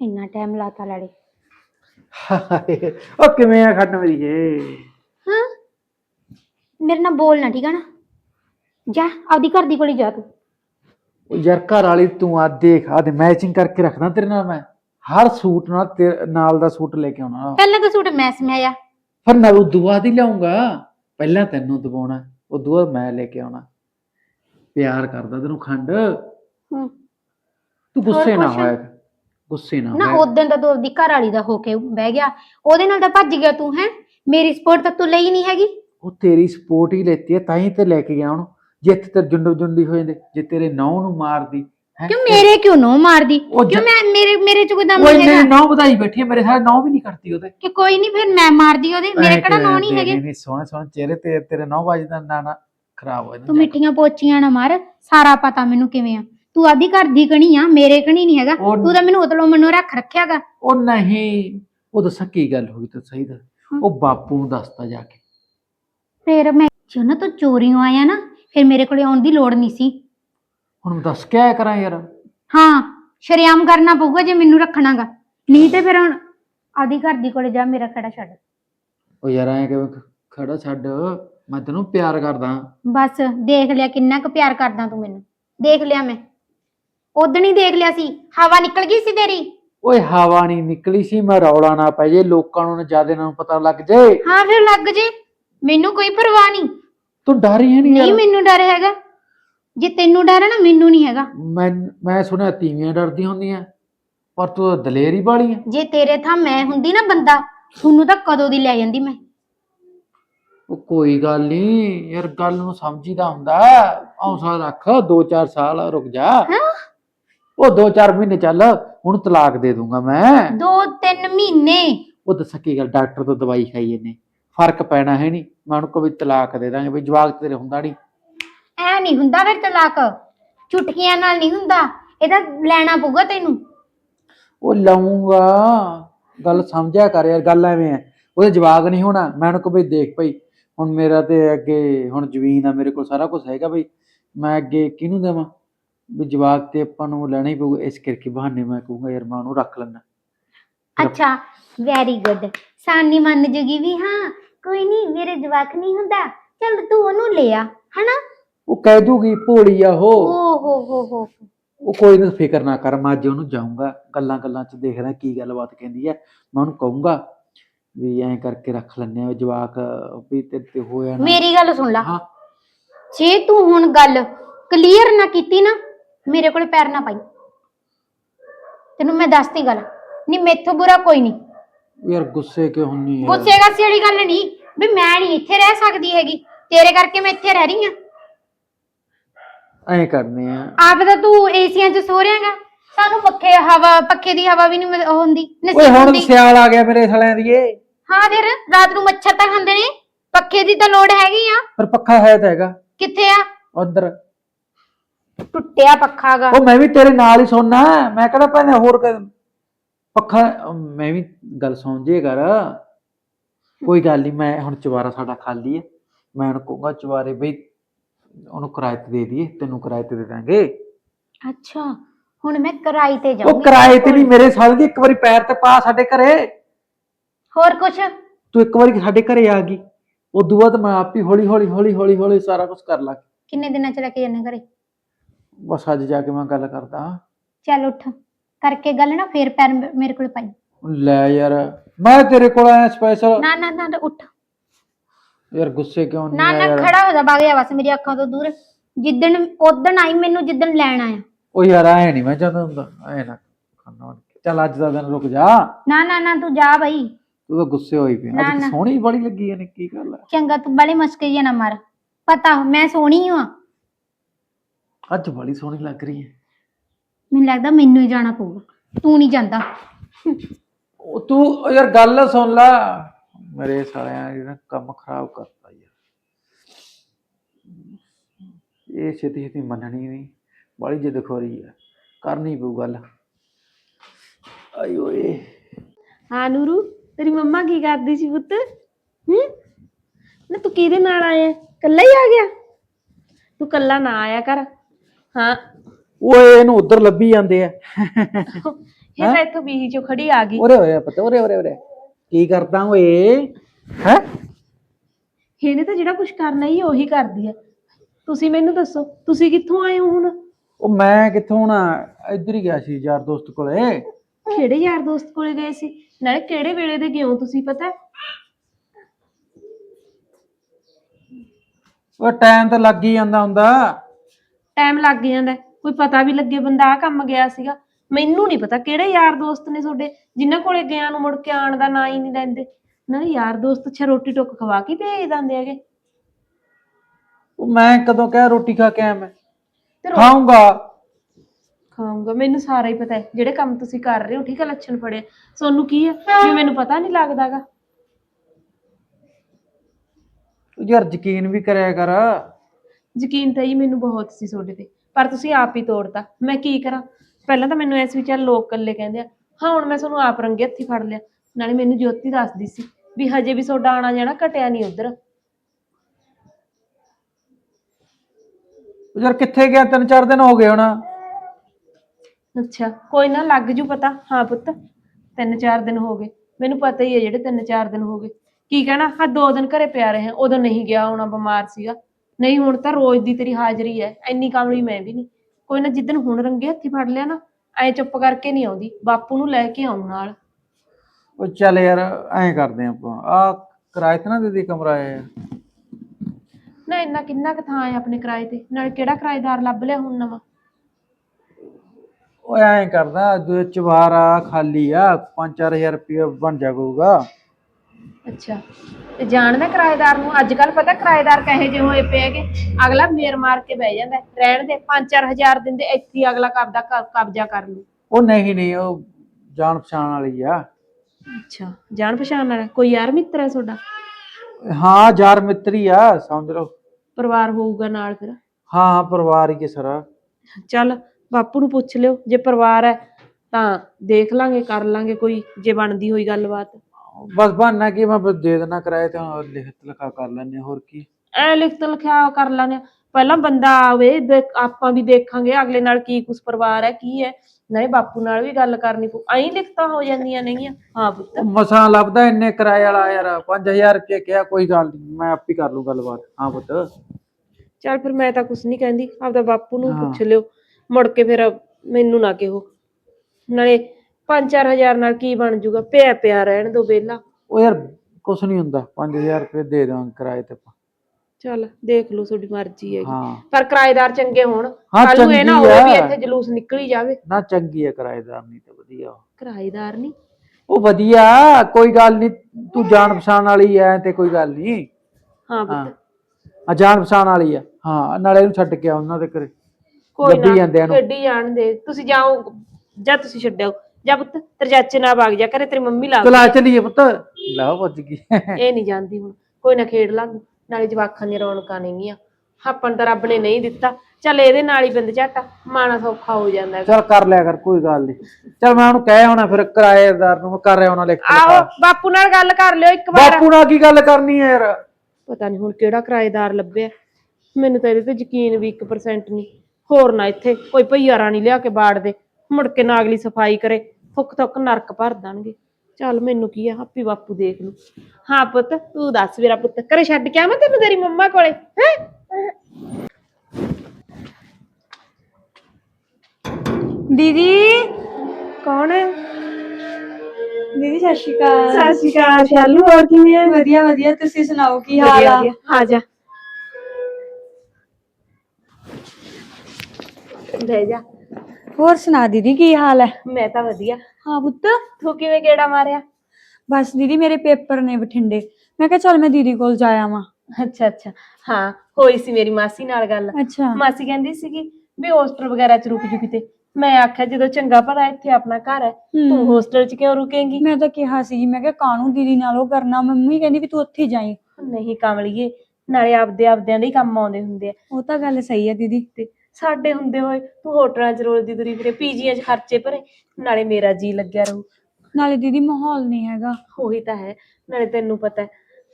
ਇੰਨਾ ਟਾਈਮ ਲਾਤਾ ਲੜੇ। ਹਾਏ, ਉਹ ਕਿਵੇਂ ਆ ਖੰਡ ਮੇਰੀ ਏ? ਹਾਂ? ਮੇਰੇ ਨਾਲ ਬੋਲ ਨਾ ਠੀਕ ਆ ਨਾ? ਜਾ ਆਪਦੀ ਘਰ ਦੀ ਕੋਲੀ ਜਾ ਤੂੰ। ਉਹ ਯਾਰ ਘਰ ਵਾਲੀ ਤੂੰ ਆ ਦੇਖ ਆ ਤੇ ਮੈਚਿੰਗ ਕਰਕੇ ਰੱਖਦਾ ਤੇਰੇ ਨਾਲ ਮੈਂ। ਹਰ ਸੂਟ ਨਾਲ ਤੇਰੇ ਨਾਲ ਦਾ ਸੂਟ ਲੈ ਕੇ ਆਉਣਾ। ਪਹਿਲਾਂ ਤਾਂ ਸੂਟ ਮੈਂ ਸਮਿਆਇਆ ਫਿਰ ਮੈਂ ਉਹ ਦੁਆ ਦੀ ਲਿਆਉਂਗਾ। ਪਹਿਲਾਂ ਤੈਨੂੰ ਦਵਾਉਣਾ ਉਹ ਦੁਆ ਮੈਂ ਲੈ ਕੇ ਆਉਣਾ। ਪਿਆਰ ਕਰਦਾ ਤੈਨੂੰ ਖੰਡ। ਹੂੰ। ਤੂੰ ਗੁੱਸੇ ਨਾ? ਹੋਇਆ ਗੁੱਸੇ ਨਾ ਨਾ ਹੋਇਆ ਉਦੋਂ ਤਾਂ ਤੂੰ ਆਪਦੀ ਘਰ ਵਾਲੀ ਦਾ ਹੋ ਕੇ ਬਹਿ ਗਿਆ। ਉਹਦੇ ਨਾਲ ਤਾਂ ਭੱਜ ਗਿਆ ਤੂੰ ਹੈ? ਮੇਰੀ ਸਪੋਰਟ ਤਾਂ ਤੂੰ ਲਈ ਨਹੀਂ ਹੈਗੀ। ਉਹ ਤੇਰੀ ਸਪੋਰਟ ਹੀ ਲੈਤੀ ਹੈ ਤਾਂ ਹੀ ਤੇ ਲੈ ਕੇ ਗਿਆ ਉਹਨੂੰ। ਜੇ ਇੱਥੇ ਤੇ ਜੁੰਡੋ ਜੁੰਡੀ ਹੋ ਜਾਂਦੇ ਜੇ ਤੇਰੇ ਨੌ ਨੂੰ ਮਾਰਦੀ ਹੈਂ? ਕਿਉਂ ਮੇਰੇ ਕਿਉਂ ਨੋ ਮਾਰਦੀ? ਉਹ ਕਿਉਂ ਮੈਂ ਮੇਰੇ ਮੇਰੇ ਚ ਕੋਈ ਦਮ ਉਹ ਨਹੀਂ ਇੰਨੇ ਹੈਗਾ? ਨੌ ਵਧਾਈ ਬੈਠੀ ਹੈ ਮੇਰੇ ਸਾਰੇ ਨੌ ਵੀ ਨਹੀਂ ਕਰਦੀ ਉਹਦੇ। ਕਿ ਕੋਈ ਨਹੀਂ ਫਿਰ ਮੈਂ ਮਾਰਦੀ ਉਹਦੇ। ਮੇਰੇ ਕਿਹੜਾ ਨੋ ਨਹੀਂ ਹੈਗੇ? ਨਹੀਂ ਸੋਹਣੇ ਸੋਹਣੇ ਚਿਹਰੇ ਤੇ ਤੇਰੇ ਨੌ ਵੱਜਦਾ ਨਾ ਨਾ ਖਰਾਬ ਹੋ ਤੂੰ ਜਾਂਦਾ ਮਿੱਠੀਆਂ ਪੋਚੀਆਂ ਨਾ ਮਾਰ। ਸਾਰਾ ਪਤਾ ਮੈਨੂੰ ਕਿਵੇਂ ਆ। ਤੂੰ ਆਦੀ ਘਰ ਦੀ ਕਣੀ ਆ ਮੇਰੇ ਕਣੀ ਨਹੀਂ ਹੈਗਾ। ਉਹ- ਤੂੰ ਤਾਂ ਮੈਨੂੰ ਉਤਲੋਂ ਮਨੋਂ ਰੱਖ ਰੱਖਿਆਗਾ। ਉਹ ਨਹੀਂ ਉਹ ਦੱਸਾਂ ਕੀ ਗੱਲ ਹੋ ਗਈ ਤੂੰ ਸਹੀ ਦੱਸ। ਉਹ ਬਾਪੂ ਨੂੰ ਦੱਸਤਾ ਜਾ ਕੇ। ਫਿਰ ਮੈਂ ਜੋ ਨਾ ਤੂੰ ਚੋਰੀਆਂ ਆਇਆ ਨਾ ਫਿਰ ਮੇਰੇ ਕੋਲੇ ਆਉਣ ਦੀ ਲੋੜ ਨਹੀਂ ਸੀ। ਹੁਣ ਦੱਸ ਕੇ ਆਇਆ ਕਰਾਂ ਯਾਰ? ਹਾਂ ਸ਼ਰਿਆਮ ਕਰਨਾ ਪਊਗਾ ਜੇ ਮੈਨੂੰ ਰੱਖਣਾਗਾ। ਨਹੀਂ ਤੇ ਫਿਰ ਹੁਣ ਆਦੀ ਘਰ ਦੀ ਕੋਲੇ ਜਾ ਮੇਰਾ ਖੜਾ ਛੱਡ। ਉਹ ਯਾਰ ਐ ਕਿਵੇਂ ਖ- ਖੜਾ ਛੱਡ। ਮੈਂ ਤੈਨੂੰ ਪਿਆਰ ਕਰਦਾ। ਬਸ ਦੇਖ ਲਿਆ ਕਿੰਨਾ ਕੁ ਪਿਆਰ ਕਰਦਾ ਤੂੰ ਮੈਨੂੰ। ਦੇਖ ਲਿਆ ਮੈਂ। ਉਦਣ ਹੀ ਦੇਖ ਲਿਆ ਸੀ ਹਵਾ ਨਿਕਲ ਗਈ ਸੀ ਤੇਰੀ। ਓਏ ਹਵਾ ਨਹੀਂ ਨਿਕਲੀ ਸੀ ਮੈਂ ਰੌਲਾ ਨਾ ਪੈ ਜੇ ਲੋਕਾਂ ਨੂੰ ਜ਼ਿਆਦਾ ਨੂੰ ਪਤਾ ਲੱਗ ਜੇ। ਹਾਂ ਫਿਰ ਲੱਗ ਜੇ। ਮੈਨੂੰ ਕੋਈ ਪਰਵਾਹ ਨਹੀਂ। ਤੂੰ ਡਰ ਹੀ ਨਹੀਂ ਨਹੀਂ ਯਾਰ। ਮੈਨੂੰ ਡਰ ਹੈਗਾ। ਜੇ ਤੈਨੂੰ ਡਰ ਹੈ ਨਾ ਮੈਨੂੰ ਨਹੀਂ ਹੈਗਾ। ਮੈਂ ਮੈਂ ਸੁਣਿਆ ਤੀਵੀਆਂ ਡਰਦੀਆਂ ਹੁੰਦੀਆਂ ਪਰ ਤੂੰ ਤਾਂ ਦਲੇਰੀ ਵਾਲੀ ਹੈ। ਜੇ ਤੇਰੇ ਥਾਂ ਮੈਂ ਹੁੰਦੀ ਨਾ ਬੰਦਾ ਤੁਹਾਨੂੰ ਤਾਂ ਕਦੋਂ ਦੀ ਲੈ ਜਾਂਦੀ ਮੈਂ। ਉਹ ਕੋਈ ਗੱਲ ਨਹੀਂ ਯਾਰ ਗੱਲ ਨੂੰ ਸਮਝੀਦਾ ਹੁੰਦਾ। ਹੌਸਲਾ ਰੱਖ 2-4 ਸਾਲ ਰੁਕ ਜਾ। ਹੈਂ? ਉਹ 2-4 ਮਹੀਨੇ ਚੱਲ ਹੁਣ ਤਲਾਕ ਦੇ ਦੂੰਗਾ ਮੈਂ। ਦੋ ਤਿੰਨ ਮਹੀਨੇ। ਉਹ ਦੱਸ ਕੀ ਗੱਲ ਡਾਕਟਰ ਤੋਂ ਦਵਾਈ ਖਾਈ ਇਹਨੇ ਫ਼ਰਕ ਪੈਣਾ ਹੈ ਨਹੀਂ ਮੈਂ ਉਹਨੂੰ ਕੋਈ ਤਲਾਕ ਦੇ ਦਾਂਗੇ ਵੀ ਜਵਾਕ ਤੇਰੇ ਹੁੰਦਾ ਨਹੀਂ। ਐ ਨਹੀਂ ਹੁੰਦਾ ਫਿਰ ਤਲਾਕ ਚੁਟਕੀਆਂ ਨਾਲ ਨਹੀਂ ਹੁੰਦਾ ਇਹਦਾ ਲੈਣਾ ਪਊਗਾ ਤੈਨੂੰ। ਉਹ ਲਾਉਂਗਾ ਗੱਲ ਸਮਝਿਆ ਕਰ ਯਾਰ ਗੱਲ ਐਵੇਂ ਹੈ। ਉਹਦੇ ਜਵਾਕ ਨਹੀਂ ਹੋਣਾ ਮੈਂ ਉਹਨੂੰ ਕੋ ਵੀ ਦੇਖ ਭਈ ਹੁਣ ਮੇਰਾ ਤੇ ਅੱਗੇ ਹੁਣ ਜ਼ਮੀਨ ਆ ਮੇਰੇ ਕੋਲ ਸਾਰਾ ਕੁਝ ਹੈਗਾ ਬਈ ਮੈਂ ਅੱਗੇ ਕਿਹਨੂੰ ਦੇਵਾਂ? ਵੀ ਜਵਾਕ ਤੇ ਆਪਾਂ ਨੂੰ ਲੈਣਾ ਹੀ ਪਊਗਾ ਇਸ ਕਰਕੇ ਬਹਾਨੇ ਮੈਂ ਕਹੂੰਗਾ ਯਾਰ ਮੈਂ ਉਹਨੂੰ ਰੱਖ ਲੈਣਾ ਅੱਛਾ ਵੈਰੀ ਗੁੱਡ ਸਾਨੀ ਮੰਨ ਜੂਗੀ ਵੀ ਹਾਂ ਕੋਈ ਨਹੀਂ ਮੇਰੇ ਜਵਾਕ ਨਹੀਂ ਹੁੰਦਾ ਚੱਲ ਤੂੰ ਉਹਨੂੰ ਲੈ ਆ ਹਨਾ? ਉਹ ਕਹਿ ਦੂਗੀ ਭੋਲੀ ਆ ਉਹ। ਹੋ ਹੋ ਹੋ। ਉਹ ਕੋਈ ਨਾ ਫਿਕਰ ਨਾ ਕਰ ਮੈਂ ਅੱਜ ਉਹਨੂੰ ਜਾਊਂਗਾ ਗੱਲਾਂ ਗੱਲਾਂ ਚ ਦੇਖਦਾ ਕੀ ਗੱਲਬਾਤ ਕਹਿੰਦੀ ਹੈ ਮੈਂ ਉਹਨੂੰ ਕਹੂੰਗਾ ਵੀ ਐਂ ਕਰਕੇ ਰੱਖ ਲੈਣੇ ਆ ਜਵਾਕ ਵੀ ਤੇਰੇ ਤੇ ਹੋਇਆ ਨਾ। ਮੇਰੀ ਗੱਲ ਸੁਣ ਲੈ। ਹਾਂ। ਜੇ ਤੂੰ ਹੁਣ ਗੱਲ ਕਲੀਅਰ ਨਾ ਕੀਤੀ ਨਾ ਮੇਰੇ ਕੋਲ ਪੈਰ ਨਾ ਪਾਈ। ਤੈਨੂੰ ਮੈਂ ਦੱਸਤੀ ਗੱਲ। ਨਹੀਂ ਮੈਥੋਂ ਬੁਰਾ ਕੋਈ ਨਹੀਂ ਯਾਰ ਗੁੱਸੇ ਕਿਉਂ ਹੁੰਨੀ ਹੈ ਗੁੱਸੇ ਗਾਸੇ ਵਾਲੀ ਗੱਲ ਨਹੀਂ ਵੀ ਮੈਂ ਨਹੀਂ ਇੱਥੇ ਰਹਿ ਸਕਦੀ ਹੈਗੀ। ਤੇਰੇ ਕਰਕੇ ਮੈਂ ਇੱਥੇ ਰਹਿ ਰਹੀ ਹਾਂ ਐਂ ਕਰਨੇ ਆ। ਆਪ ਤਾਂ ਤੂੰ ਏਸੀਆਂ 'ਚ ਸੋ ਰਿਹਾਗਾ ਸਾਨੂੰ ਪੱਖੇ ਹਵਾ ਪੱਖੇ ਦੀ ਹਵਾ ਵੀ ਨਹੀਂ ਉਹ ਹੁੰਦੀ। ਓਏ ਨਸੀਬ ਹੁਣ ਹੁੰਦੀ। ਸਿਆਲ ਆ ਗਿਆ ਮੇਰੇ ਸਾਲਿਆਂ ਦੀ ਏ ਹਾਂ ਫਿਰ ਰਾਤ ਨੂੰ ਮੱਛਰ ਤਾਂ ਖਾਂਦੇ ਨੇ। ਪੱਖੇ ਦੀ ਤਾਂ ਲੋੜ ਹੈਗੀ ਆ। ਪਰ ਪੱਖਾ ਹੈ ਤਾਂ ਹੈਗਾ। ਕਿੱਥੇ ਆ? ਉਧਰ। ਟੁੱਟਿਆ ਪੱਖਾਗਾ ਉਹ ਮੈਂ ਵੀ ਤੇਰੇ ਨਾਲ ਹੀ ਸੌਣਾ ਮੈਂ ਕਿਹੜਾ ਪੈਣਾ ਹੋਰ ਕ- ਪੱਖਾ ਮੈਂ ਵੀ ਗੱਲ ਸੁਣ ਜੇ ਕਰ। ਕੋਈ ਗੱਲ ਨਹੀਂ ਮੈਂ ਹੁਣ ਚਵਾਰਾ ਸਾਡਾ ਖਾਲੀ ਹੈ ਮੈਂ ਉਹਨੂੰ ਕਹੂੰਗਾ ਚਵਾਰੇ ਬਈ ਉਹਨੂੰ ਕਿਰਾਏ ਤੇ ਦੇ ਦਈਏ ਤੈਨੂੰ ਕਿਰਾਏ ਤੇ ਦੇ ਦਾਂਗੇ। ਅੱਛਾ ਹੁਣ ਮੈਂ ਕਿਰਾਏ ਤੇ ਜਾਊਂਗੀ ਉਹ ਕਿਰਾਏ ਤੇ ਨਹੀਂ ਮੇਰੇ ਸਾਲ ਦੀ ਇੱਕ ਵਾਰੀ ਪੈਰ ਤੇ ਪਾ ਸਾਡੇ ਘਰੇ। ਹੋਰ ਕੁਛ? ਤੂੰ ਇੱਕ ਵਾਰੀ ਸਾਡੇ ਘਰੇ ਆ ਗਈ। ਉਦੋਂ ਬਾਅਦ ਮੈਂ ਆਪ ਹੀ ਹੌਲੀ ਹੌਲੀ ਹੌਲੀ ਹੌਲੀ ਹੌਲੀ ਸਾਰਾ ਕੁਝ ਕਰ ਲਾ ਕਿੰਨੇ ਦਿਨਾਂ ਚ ਲੈ ਕੇ ਜਾਣਾ ਘਰੇ? ਬਸ ਅੱਜ ਜਾ ਕੇ ਮੈਂ ਗੱਲ ਕਰਦਾ ਚੱਲ ਉੱਠ। ਕਰਕੇ ਗੱਲ ਨਾ ਫੇਰ ਪੈਰ ਮੇ- ਮੇਰੇ ਕੋਲ ਪਾਈ। ਲੈ ਯਾਰ ਮੈਂ ਤੇਰੇ ਕੋਲ ਆਇਆ ਸਪੈਸ਼ਲ ਨਾ ਨਾ ਨਾ ਨਾ, ਉੱਠ। ਯਾਰ ਗੁੱਸੇ ਕਿਉਂ ਨਹੀਂ ਨਾ ਆ ਨਾ ਯਾਰ? ਖੜਾ ਹੋ ਜਾ ਬਾਗ ਜਾ ਬਸ ਮੇਰੀ ਅੱਖਾਂ ਤੋਂ ਦੂਰ। ਜਿੱਦਣ ਉਦਣ ਆਈ ਮੈਨੂੰ ਜਿੱਦਣ ਲੈਣ ਆਇਆ। ਉਹ ਯਾਰ ਐ ਨਹੀਂ ਮੈਂ ਚਾਹੁੰਦਾ ਹੁੰਦਾ ਐ ਨਾ। ਬਣ ਕੇ। ਚੱਲ ਅੱਜ ਦਾ ਦਿਨ ਰੁਕ ਜਾ। ਨਾ ਨਾ ਨਾ ਤੂੰ ਜਾ ਬਈ। ਤੂੰ ਤਾਂ ਗੁੱਸੇ ਹੋਈ ਪਈ ਨਾ, ਅੱਜ ਤਾਂ ਨਾ। ਸੋਹਣੀ ਬੜੀ ਲੱਗੀ ਐ ਕੀ ਗੱਲ। ਐ ਚੰਗਾ ਤੂੰ ਬੜੀ ਮਸਕਰੀ ਜਿਹਾ ਨਾ ਮਾਰ। ਪਤਾ ਮੈਂ ਸੋਹਣੀ ਹਾਂ। ਅੱਜ ਬੜੀ ਸੋਹਣੀ ਲੱਗ ਰਹੀ ਐ ਮੈਨੂੰ ਲੱਗਦਾ ਮੈਨੂੰ ਹੀ ਜਾਣਾ ਪਊਗਾ। ਤੂੰ ਨਹੀਂ ਜਾਂਦਾ। ਉਹ ਤੂੰ ਉਹ ਯਾਰ ਗੱਲ ਸੁਣ ਲੈ। ਮੇਰੇ ਸਾਲਿਆਂ ਨਾ ਕੰਮ ਖਰਾਬ ਕਰਤਾ ਯਾਰ। ਇਹ ਛੇਤੀ ਛੇਤੀ ਮੰਨਣੀ ਨਹੀਂ। ਬੜੀ ਜਿੱਦ ਖੋਰੀ ਐ ਕਰਨੀ ਪਊ ਗੱਲ। ਆਈ ਓਏ। ਹਾਂ ਨੂਰੂ ਤੇਰੀ ਮੰਮਾ ਕੀ ਕਰਦੀ ਸੀ ਪੁੱਤ? ਹੂੰ? ਨਾ ਤੂੰ ਕਿਹਦੇ ਨਾਲ ਆਇਆ? ਕੱਲਾ ਹੀ ਆ ਗਿਆ? ਤੂੰ ਕੱਲਾ ਨਾ ਆਇਆ ਕਰ। ਹਾਂ। ਓਏ ਇਹਨੂੰ ਉਧਰ ਲੱਭੀ ਜਾਂਦੇ ਆ। ਇਹ ਤਾਂ ਇੱਥੋਂ ਬੀਹੀ ਚੋਂ ਖੜੀ ਆ ਗਈ। ਉਰੇ ਹੋਇਆ ਪਤਾ ਉਰੇ ਉਰੇ ਕੀ ਕਰਦਾ ਓਏ? ਹੈ? ਇਹਨੇ ਤਾਂ ਜਿਹੜਾ ਕੁਝ ਕਰਨਾ ਹੀ ਉਹੀ ਕਰਦੀ ਹੈ ਤੁਸੀਂ ਮੈਨੂੰ ਦੱਸੋ ਤੁਸੀਂ ਕਿੱਥੋਂ ਆਏ ਹੋ ਹੁਣ? ਉਹ ਮੈਂ ਕਿੱਥੋਂ ਨਾ ਇੱਧਰ ਹੀ ਗਿਆ ਸੀ ਯਾਰ ਦੋਸਤ ਕੋਲੇ। ਕਿਹੜੇ ਯਾਰ ਦੋਸਤ ਕੋਲੇ ਗਏ ਸੀ? ਨਾਲੇ ਕਿਹੜੇ ਵੇਲੇ ਦੇ ਗਏ ਹੋ ਤੁਸੀਂ ਪਤਾ? ਹੈ? ਉਹ ਟਾਈਮ ਤਾਂ ਲੱਗ ਹੀ ਜਾਂਦਾ ਹੁੰਦਾ। ਟਾਈਮ ਲੱਗ ਜਾਂਦਾ। ਹੈ। ਕੋਈ ਪਤਾ ਵੀ ਲੱਗੇ ਬੰਦਾ ਆ ਕੰਮ ਗਿਆ ਸੀਗਾ। ਮੈਨੂੰ ਨਹੀਂ ਪਤਾ ਕਿਹੜੇ ਯਾਰ ਦੋਸਤ ਨੇ ਤੁਹਾਡੇ ਜਿਨ੍ਹਾਂ ਕੋਲੇ ਗਿਆ ਨੂੰ ਮੁੜ ਕੇ ਆਉਣ ਦਾ ਨਾਂ ਹੀ ਨਹੀਂ ਲੈਂਦੇ। ਨਾਲੇ ਯਾਰ ਦੋਸਤ ਅੱਛਾ ਰੋਟੀ ਟੁੱਕ ਖਵਾ ਕੇ ਭੇਜ ਦਿੰਦੇ ਹੈਗੇ। ਉਹ ਮੈਂ ਕਦੋਂ ਕਹਿ ਰੋਟੀ ਖਾ ਕੇ ਆਇਆ ਮੈਂ? ਤੇ ਰੋ- ਖਾਊਂਗਾ। ਖਾਊਂਗਾ ਮੈਨੂੰ ਸਾਰਾ ਹੀ ਪਤਾ ਹੈ। ਜਿਹੜੇ ਕੰਮ ਤੁਸੀਂ ਕਰ ਰਹੇ ਹੋ ਠੀਕ ਹੈ ਲੱਛਣ ਫੜੇ। ਤੁਹਾਨੂੰ ਕੀ ਹੈ? ਵੀ ਮੈਨੂੰ ਪਤਾ ਨਹੀਂ ਲੱਗਦਾਗਾ ਤੂੰ ਯਾਰ ਯਕੀਨ ਵੀ ਕਰਿਆ ਕਰ। ਯਕੀਨ ਤਾਂ ਹੀ ਮੈਨੂੰ ਬਹੁਤ ਸੀ ਤੁਹਾਡੇ ਤੇ ਪਰ ਤੁਸੀਂ ਆਪ ਹੀ ਤੋੜਤਾ। ਮੈਂ ਕੀ ਕਰਾਂ? ਪਹਿਲਾਂ ਤਾਂ ਮੈਨੂੰ ਐਸ ਵਿਚਾਰ ਲੋਕ ਕੱਲੇ ਕਹਿੰਦੇ ਆ ਹਾਂ ਹੁਣ ਮੈਂ ਤੁਹਾਨੂੰ ਆਪ ਰੰਗੇ ਹੱਥੀ ਫੜ ਲਿਆ। ਨਾਲੇ ਮੈਨੂੰ ਜੋਤੀ ਦੱਸਦੀ ਸੀ ਵੀ ਹਜੇ ਵੀ ਤੁਹਾਡਾ ਆਣਾ ਜਾਣਾ ਘਟਿਆ ਨਹੀਂ ਉਧਰ। ਯਾਰ ਕਿੱਥੇ ਗਿਆ? ਤਿੰਨ ਚਾਰ ਦਿਨ ਹੋ ਗਏ ਹੁਣ। ਅੱਛਾ ਕੋਈ ਨਾ ਲੱਗ ਜੂ ਪਤਾ। ਹਾਂ ਪੁੱਤ ਤਿੰਨ ਚਾਰ ਦਿਨ ਹੋ ਗਏ। ਮੈਨੂੰ ਪਤਾ ਹੀ ਹੈ ਜਿਹੜੇ ਤਿੰਨ ਚਾਰ ਦਿਨ ਹੋ ਗਏ। ਕੀ ਕਹਿਣਾ? ਹਾਂ ਦੋ ਦਿਨ ਘਰੇ ਪਿਆ ਰਹੇ ਉਦੋਂ ਨਹੀਂ ਗਿਆ ਹੋਣਾ ਬਿਮਾਰ ਸੀਗਾ। ਨਹੀਂ ਹੁਣ ਤਾਂ ਰੋਜ਼ ਦੀ ਤੇਰੀ ਹਾਜ਼ਰੀ ਹੈ ਐਨੀ ਕਾਮਲੀ ਮੈਂ ਵੀ ਨਹੀਂ। ਕੋਈ ਨਾ ਜਿੱਦਣ ਹੁਣ ਰੰਗੇ ਹੱਥੀ ਫੜ ਲਿਆ ਨਾ ਐ ਚੁੱਪ ਕਰਕੇ ਨਹੀਂ ਆਉਂਦੀ ਬਾਪੂ ਨੂੰ ਲੈ ਕੇ ਆਉਣ ਨਾਲ। ਉਹ ਚੱਲ ਯਾਰ ਐਂ ਕਰਦੇ ਆਪਾਂ। ਆ ਕਿਰਾਏ ਤੇ ਨਾ ਦੇ ਦੇ ਕਮਰਾ ਆਇਆ ਨਾ ਇੰਨਾ ਕਿੰਨਾ ਕੁ ਥਾਂ ਹੈ ਆਪਣੇ ਕਿਰਾਏ ਤੇ? ਨਾਲ ਕਿਹੜਾ ਕਿਰਾਏਦਾਰ ਲੱਭ ਲਿਆ ਹੁਣ ਨਵਾਂ? ਉਹ ਐਂ ਕਰਦਾ ਦੋ ਚਵਾਰਾ ਖਾਲੀ ਆ 5-4000 ਰੁਪਏ ਬਣ ਜਾਊਗਾ। ਅੱਛਾ। ਤੇ ਜਾਣਦਾ ਕਿਰਾਏਦਾਰ ਨੂੰ? ਅੱਜ ਕੱਲ ਪਤਾ ਕਿਰਾਏਦਾਰ ਕਹੇ ਜੇ ਹੋਏ ਪਏ ਹੈਗੇ। ਅਗਲਾ ਮੇਰ ਮਾਰ ਕੇ ਬਹਿ ਜਾਂਦਾ। ਹੈ। ਰਹਿਣ ਦੇ 5-4000 ਦਿੰਦੇ ਇੱਥੇ ਹੀ ਅਗਲਾ ਕਬਜ਼ਾ ਕਰ- ਕਬਜ਼ਾ ਕਰ ਲੂ। ਉਹ ਨਹੀਂ ਨਹੀਂ ਉਹ ਜਾਣ ਪਛਾਣ ਵਾਲੀ ਆ। ਅੱਛਾ। ਜਾਣ ਪਛਾਣ ਵਾਲਾ? ਕੋਈ ਯਾਰ ਮਿੱਤਰ ਹੈ ਤੁਹਾਡਾ? ਹਾਂ ਯਾਰ ਮਿੱਤਰੀ ਆ ਸਮਝ ਲਓ। ਪਰਿਵਾਰ ਹੋਊਗਾ ਨਾਲ ਫਿਰ? ਹਾਂ ਹਾਂ ਪਰਿਵਾਰ ਹੀ ਹੈ ਸਾਰਾ ਚੱਲ ਬਾਪੂ ਨੂੰ ਪੁੱਛ ਲਿਓ। ਜੇ ਪਰਿਵਾਰ ਹੈ ਤਾਂ ਦੇਖ ਲਾਂਗੇ ਕਰ ਲਾਂਗੇ ਕੋਈ ਜੇ ਬਣਦੀ ਹੋਈ ਗੱਲਬਾਤ। ਬਸ ਬਹਾਨਾ ਕੀ ਮੈਂ ਬਸ ਦੇ ਦੇਣਾ ਕਿਰਾਏ ਤੇ ਹੁਣ ਲਿਖਤ ਲਿਖਾ ਕਰ ਲੈਣੇ ਹੋਰ ਕੀ। ਐ ਲਿਖਤ ਲਿਖਿਆ ਕਰ ਲਾਂਗੇ ਪਹਿਲਾਂ ਬੰਦਾ ਆਵੇ ਦੇਖ- ਆਪਾਂ ਵੀ ਦੇਖਾਂਗੇ ਅਗਲੇ ਨਾਲ ਕੀ ਕੁਛ ਪਰਿਵਾਰ ਹੈ ਕੀ ਹੈ। ਨਾਲੇ ਬਾਪੂ ਨਾਲ ਵੀ ਗੱਲ ਕਰਨੀ ਪਊ। ਐਂ ਲਿਖਤਾਂ ਹੋ ਜਾਂਦੀਆਂ ਨੇਗੀਆਂ। ਹਾਂ ਪੁੱਤ। ਉਹ ਮਸਾਂ ਲੱਭਦਾ ਇੰਨੇ ਕਿਰਾਏ ਵਾਲਾ ਯਾਰ 5000 ਰੁਪਏ ਕਿਹਾ ਕੋਈ ਗੱਲ ਨਹੀਂ ਮੈਂ ਆਪ ਹੀ ਕਰ ਲੂ ਗੱਲਬਾਤ। ਹਾਂ ਪੁੱਤ। ਚੱਲ ਫਿਰ ਮੈਂ ਤਾਂ ਕੁਛ ਨਹੀਂ ਕਹਿੰਦੀ ਆਪਦਾ ਬਾਪੂ ਨੂੰ ਹਾਂ। ਪੁੱਛ ਲਿਓ। ਮੁੜ ਕੇ ਫਿਰ ਮੈਨੂੰ ਨਾ ਕਿਹੋ। ਨਾਲੇ 5-4000 ਨਾਲ ਕੀ ਬਣ ਜੂਗਾ? ਪਿਆ ਪਿਆ ਰਹਿਣ ਦੋ ਵਿਹਲਾ। ਉਹ ਯਾਰ ਕੁਛ ਨਹੀਂ ਹੁੰਦਾ 5000 ਰੁਪਏ ਦੇ ਦਾਂਗੇ ਕਿਰਾਏ ਤੇ ਆਪਾਂ। ਚੱਲ ਦੇਖ ਲਓ ਤੁਹਾਡੀ ਮਰਜ਼ੀ ਹਾਂ। ਪਰ ਕਿਰਾਏਦਾਰ ਚੰਗੇ ਹੋਣ। ਹਾਂ, ਕੱਲ ਨੂੰ ਇਹ ਨਾ ਚੰਗੀ ਹੋਵੇ ਵੀ ਆ। ਇੱਥੇ ਜਲੂਸ ਨਿਕਲੀ ਜਾਵੇ। ਨਾ ਚੰਗੀ ਹੈ ਕਿਰਾਏਦਾਰ ਨਹੀਂ ਤਾਂ ਵਧੀਆ ਉਹ। ਕਿਰਾਏਦਾਰ ਨਹੀਂ? ਉਹ ਵਧੀਆ ਕੋਈ ਗੱਲ ਨਹੀਂ ਤੂੰ ਜਾਣ ਪਛਾਣ ਵਾਲੀ ਐ ਤੇ ਕੋਈ ਗੱਲ ਨਹੀਂ। ਹਾਂ ਹਾਂ। ਪੁੱਤ ਆ ਜਾਣ ਪਛਾਣ ਵਾਲੀ ਆ। ਹਾਂ ਨਾਲੇ ਇਹਨੂੰ ਛੱਡ ਕੇ ਆ ਉਹਨਾਂ ਦੇ ਘਰੇ। ਕੋਈ ਲੱਭੀ ਨਾ ਜਾਂਦੇ ਆ ਇਹਨੂੰ। ਖੇਡੀ ਜਾਣ ਦੇ। ਤੁਸੀਂ ਜਾਓ ਜਾਂ ਤੁਸੀਂ ਛੱਡਿਓ ਜਾਂ ਪੁੱਤ ਤੇਰੇ ਚਾਚੇ ਨਾਲ ਭਾਗ ਜਾ ਕਰੇ ਤੇਰੀ ਮੰਮੀ ਲਾ ਚਲਾ ਚਲੀਏ ਪੁੱਤ। ਲਾ ਭੱਜ ਗਈ। ਇਹ ਨਹੀਂ ਜਾਂਦੀ ਹੁਣ ਕੋਈ ਨਾ ਖੇਡ ਲਾਂਗੇ ਨਾਲੇ ਜਵਾਖਾਂ ਦੀਆਂ ਰੌਣਕਾਂ ਨੇਗੀਆਂ ਆਪਾਂ ਨੂੰ ਤਾਂ ਰੱਬ ਨੇ ਨਹੀਂ ਦਿੱਤਾ। ਚੱਲ ਇਹਦੇ ਨਾਲ ਹੀ ਬਿੰਦ ਝਾਟਾ ਮਾਣਾ ਸੌਖਾ ਹੋ ਜਾਂਦਾ। ਚਲ ਕਰ ਲਿਆ ਕਰ ਕੋਈ ਗੱਲ ਨਹੀਂ। ਚਲ ਮੈਂ ਉਹਨੂੰ ਕਹਿ ਹੋਣਾ ਫਿਰ ਕਿਰਾਏਦਾਰ ਨੂੰ ਮੈਂ ਕਰ ਰਿਹਾ ਉਹਨਾਂ ਲਿਖ ਕੇ ਆਹੋ ਲਿਖਾ। ਬਾਪੂ ਨਾਲ ਗੱਲ ਕਰ ਲਿਓ ਇੱਕ ਵਾਰ। ਬਾਪੂ ਨਾਲ ਕੀ ਗੱਲ ਕਰਨੀ ਹੈ ਯਾਰ? ਪਤਾ ਨਹੀਂ ਹੁਣ ਕਿਹੜਾ ਕਿਰਾਏਦਾਰ ਲੱਭਿਆ। ਮੈਨੂੰ ਤਾਂ ਇਹਦੇ ਤੇ ਯਕੀਨ ਵੀ 1% ਨਹੀਂ। ਹੋਰ ਨਾ ਇੱਥੇ ਕੋਈ ਭਈਆ ਰਾਣੀ ਲਿਆ ਕੇ ਬਾੜ ਦੇ। ਮੁੜ ਕੇ ਨਾ ਅਗਲੀ ਸਫ਼ਾਈ ਕਰੇ ਥੁੱਕ ਥੁੱਕ ਨਰਕ ਭਰ ਦੇਣਗੇ। ਚੱਲ ਮੈਨੂੰ ਕੀ ਆ ਹਾਪੀ ਬਾਪੂ ਦੇਖ ਲੂ ਹਾਂ ਪੁੱਤ ਤੂੰ ਦੱਸ ਮੇਰਾ ਪੁੱਤ ਘਰੇ ਛੱਡ ਕੇ ਆਵਾਂ ਤੈਨੂੰ ਤੇਰੀ ਮੰਮਾ ਕੋਲੇ? ਹੈ? ਦੀਦੀ? ਕੌਣ ਹੈ? ਦੀਦੀ ਸਤਿ ਸ਼੍ਰੀ ਅਕਾਲ। ਸਤਿ ਸ਼੍ਰੀ ਅਕਾਲ। ਸ਼ਾਲੂ ਹੋਰ ਕਿਵੇਂ ਹੈ ਵਧੀਆ ਵਧੀਆ। ਤੁਸੀਂ ਸੁਣਾਓ ਕੀ ਹਾਲ ਆ? ਆ ਜਾ। ਬਹਿ ਜਾ। ਹੋਰ ਸੁਣਾ ਦੀਦੀ ਕੀ ਹਾਲ ਹੈ? ਮੈਂ ਤਾਂ ਵਧੀਆ। ਹਾਂ ਪੁੱਤ। ਤੂੰ ਕਿਵੇਂ ਗੇੜਾ ਮਾਰਿਆ? ਬਸ ਦੀਦੀ ਮੇਰੇ ਪੇਪਰ ਨੇ ਬਠਿੰਡੇ। ਮੈਂ ਕਿਹਾ ਚੱਲ ਮੈਂ ਦੀਦੀ ਕੋਲ ਜਾ ਆਵਾਂ। ਅੱਛਾ ਅੱਛਾ। ਹਾਂ ਹੋਈ ਸੀ ਮੇਰੀ ਮਾਸੀ ਨਾਲ ਗੱਲ। ਅੱਛਾ। ਮਾਸੀ ਕਹਿੰਦੀ ਸੀਗੀ ਵੀ ਹੋਸਟਲ ਵਗੈਰਾ ਚ ਰੁਕ ਜੂ ਕਿਤੇ। ਮੈਂ ਆਖਿਆ ਜਦੋਂ ਚੰਗਾ ਭਲਾ ਇੱਥੇ ਆਪਣਾ ਘਰ ਹੈ ਤੂੰ। ਹੋਸਟਲ ਚ ਕਿਉਂ ਰੁਕੇਂਗੀ? ਮੈਂ ਤਾਂ ਕਿਹਾ ਸੀ ਮੈਂ ਕਿਹਾ ਕਾਹਨੂੰ ਦੀਦੀ ਨਾਲ ਉਹ ਕਰਨਾ? ਮੰਮੀ ਕਹਿੰਦੀ ਵੀ ਤੂੰ ਉੱਥੇ ਜਾਈਂ। ਨਹੀਂ ਕਮਲੀਏ ਨਾਲੇ ਆਪਦੇ ਆਪਦਿਆਂ ਦੇ ਹੀ ਕੰਮ ਆਉਂਦੇ ਹੁੰਦੇ ਆ। ਉਹ ਤਾਂ ਗੱਲ ਸਹੀ ਹੈ ਦੀਦੀ। ਤੇ ਸਾਡੇ ਹੁੰਦੇ ਹੋਏ ਤੂੰ ਹੋਟਲਾਂ ਚ ਰੋਲਦੀ ਤੁਰੀ ਫਿਰੇ ਪੀਜੀਆਂ ਚ ਖਰਚੇ ਭਰੇ ਨਾਲੇ ਮੇਰਾ ਜੀ ਲੱਗਿਆ ਰਹੂ। ਨਾਲੇ ਦੀਦੀ ਮਾਹੌਲ ਨਹੀਂ ਹੈਗਾ। ਉਹੀ ਤਾਂ ਹੈ ਨਾਲੇ ਤੈਨੂੰ ਪਤਾ ਹੈ